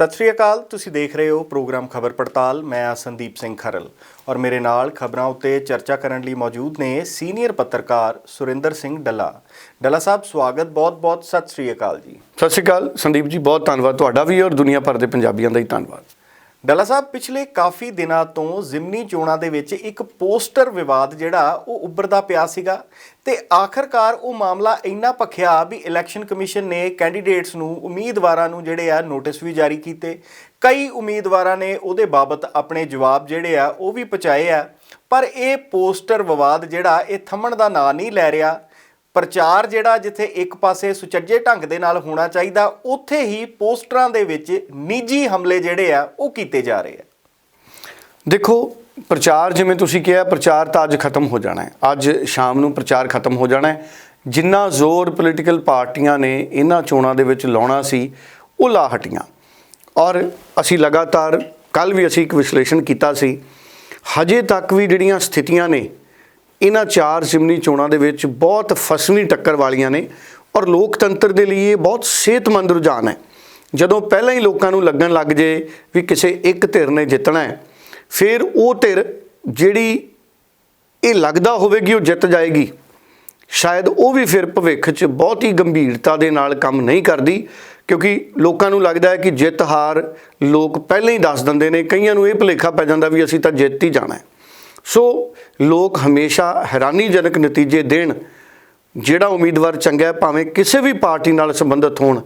ਸਤਿ ਸ਼੍ਰੀ ਅਕਾਲ, ਤੁਸੀਂ ਦੇਖ ਰਹੇ ਹੋ ਪ੍ਰੋਗਰਾਮ ਖਬਰ ਪੜਤਾਲ। ਮੈਂ ਆ ਸੰਦੀਪ ਸਿੰਘ ਖਰਲ ਔਰ ਮੇਰੇ ਨਾਲ ਖਬਰਾਂ ਉੱਤੇ ਚਰਚਾ ਕਰਨ ਲਈ ਮੌਜੂਦ ਨੇ ਸੀਨੀਅਰ ਪੱਤਰਕਾਰ ਸੁਰਿੰਦਰ ਸਿੰਘ ਡੱਲਾ। ਡੱਲਾ ਸਾਹਿਬ, ਸਵਾਗਤ, ਬਹੁਤ-ਬਹੁਤ ਸਤਿ ਸ਼੍ਰੀ ਅਕਾਲ ਜੀ। ਸਤਿ ਸ਼੍ਰੀ ਅਕਾਲ। ਸੰਦੀਪ ਜੀ, ਬਹੁਤ ਧੰਨਵਾਦ ਤੁਹਾਡਾ ਵੀ ਔਰ ਦੁਨੀਆ ਭਰ ਦੇ ਪੰਜਾਬੀਆਂ ਦਾ ਹੀ ਧੰਨਵਾਦ। ਡੱਲਾ ਸਾਹਿਬ, ਪਿਛਲੇ ਕਾਫੀ ਦਿਨਾਂ ਤੋਂ ਜ਼ਿਮਨੀ ਚੋਣਾਂ ਦੇ ਵਿੱਚ ਇੱਕ ਪੋਸਟਰ ਵਿਵਾਦ ਜਿਹੜਾ, ਉਹ ਉੱਭਰਦਾ ਪਿਆ ਸੀਗਾ ਤੇ ਆਖਰਕਾਰ ਉਹ ਮਾਮਲਾ ਇੰਨਾ ਭਖਿਆ ਵੀ ਇਲੈਕਸ਼ਨ ਕਮਿਸ਼ਨ ਨੇ ਕੈਂਡੀਡੇਟਸ ਨੂੰ, ਉਮੀਦਵਾਰਾਂ ਨੂੰ ਜਿਹੜੇ ਆ, ਨੋਟਿਸ ਵੀ ਜਾਰੀ ਕੀਤੇ। ਕਈ ਉਮੀਦਵਾਰਾਂ ਨੇ ਉਹਦੇ ਬਾਬਤ ਆਪਣੇ ਜਵਾਬ ਜਿਹੜੇ ਆ, ਉਹ ਵੀ ਪਹੁੰਚਾਏ ਆ। ਪਰ ਇਹ ਪੋਸਟਰ ਵਿਵਾਦ ਜਿਹੜਾ, ਇਹ ਥੰਮਣ ਦਾ ਨਾਂ ਨਹੀਂ ਲੈ ਰਿਹਾ। ਪ੍ਰਚਾਰ ਜਿਹੜਾ ਜਿੱਥੇ ਇੱਕ ਪਾਸੇ ਸੁਚੱਜੇ ਢੰਗ ਦੇ ਨਾਲ ਹੋਣਾ ਚਾਹੀਦਾ, ਉੱਥੇ ਹੀ ਪੋਸਟਰਾਂ ਦੇ ਵਿੱਚ ਨਿੱਜੀ ਹਮਲੇ ਜਿਹੜੇ ਆ, ਉਹ ਕੀਤੇ ਜਾ ਰਹੇ ਆ। ਦੇਖੋ, ਪ੍ਰਚਾਰ ਜਿਵੇਂ ਤੁਸੀਂ ਕਿਹਾ, ਪ੍ਰਚਾਰ ਤਾਂ ਅੱਜ ਖਤਮ ਹੋ ਜਾਣਾ ਹੈ। ਅੱਜ ਸ਼ਾਮ ਨੂੰ ਪ੍ਰਚਾਰ ਖਤਮ ਹੋ ਜਾਣਾ ਹੈ। ਜਿੰਨਾ ਜ਼ੋਰ ਪੋਲੀਟੀਕਲ ਪਾਰਟੀਆਂ ਨੇ ਇਹਨਾਂ ਚੋਣਾਂ ਦੇ ਵਿੱਚ ਲਾਉਣਾ ਸੀ, ਉਹ ਲਾ ਹਟੀਆਂ। ਔਰ ਅਸੀਂ ਲਗਾਤਾਰ ਕੱਲ ਵੀ ਅਸੀਂ ਇੱਕ ਵਿਸ਼ਲੇਸ਼ਣ ਕੀਤਾ ਸੀ, ਹਜੇ ਤੱਕ ਵੀ ਜਿਹੜੀਆਂ ਸਥਿਤੀਆਂ ਨੇ ਇਹਨਾਂ ਚਾਰ ਸਿਮਨੀ ਚੋਣਾਂ ਦੇ ਵਿੱਚ ਬਹੁਤ ਫਸਵੀਂ ਟੱਕਰ ਵਾਲੀਆਂ ਨੇ ਔਰ ਲੋਕਤੰਤਰ ਦੇ ਲਈ ਇਹ ਬਹੁਤ ਸਿਹਤਮੰਦ ਰੁਝਾਨ ਹੈ। ਜਦੋਂ ਪਹਿਲਾਂ ਹੀ ਲੋਕਾਂ ਨੂੰ ਲੱਗਣ ਲੱਗ ਜੇ ਵੀ ਕਿਸੇ ਇੱਕ ਧਿਰ ਨੇ ਜਿੱਤਣਾ ਹੈ, ਫਿਰ ਉਹ ਧਿਰ ਜਿਹੜੀ ਇਹ ਲੱਗਦਾ ਹੋਵੇਗੀ ਉਹ ਜਿੱਤ ਜਾਏਗੀ। ਸ਼ਾਇਦ ਉਹ ਵੀ ਫਿਰ ਭਵਿੱਖ 'ਚ ਬਹੁਤ ਹੀ ਗੰਭੀਰਤਾ ਦੇ ਨਾਲ ਕੰਮ ਨਹੀਂ ਕਰਦੀ, ਕਿਉਂਕਿ ਲੋਕਾਂ ਨੂੰ ਲੱਗਦਾ ਹੈ ਕਿ ਜਿੱਤ ਹਾਰ ਲੋਕ ਪਹਿਲਾਂ ਹੀ ਦੱਸ ਦਿੰਦੇ ਨੇ, ਕਈਆਂ ਨੂੰ ਇਹ ਭੁਲੇਖਾ ਪੈ ਜਾਂਦਾ ਵੀ ਅਸੀਂ ਤਾਂ ਜਿੱਤ ਹੀ ਜਾਣਾ ਹੈ। ਸੋ ਲੋਕ ਹਮੇਸ਼ਾ ਹੈਰਾਨੀਜਨਕ ਨਤੀਜੇ ਦੇਣ। ਜਿਹੜਾ ਉਮੀਦਵਾਰ ਚੰਗਾ ਭਾਵੇਂ ਕਿਸੇ ਵੀ ਪਾਰਟੀ ਨਾਲ ਸੰਬੰਧਿਤ ਹੋਣ,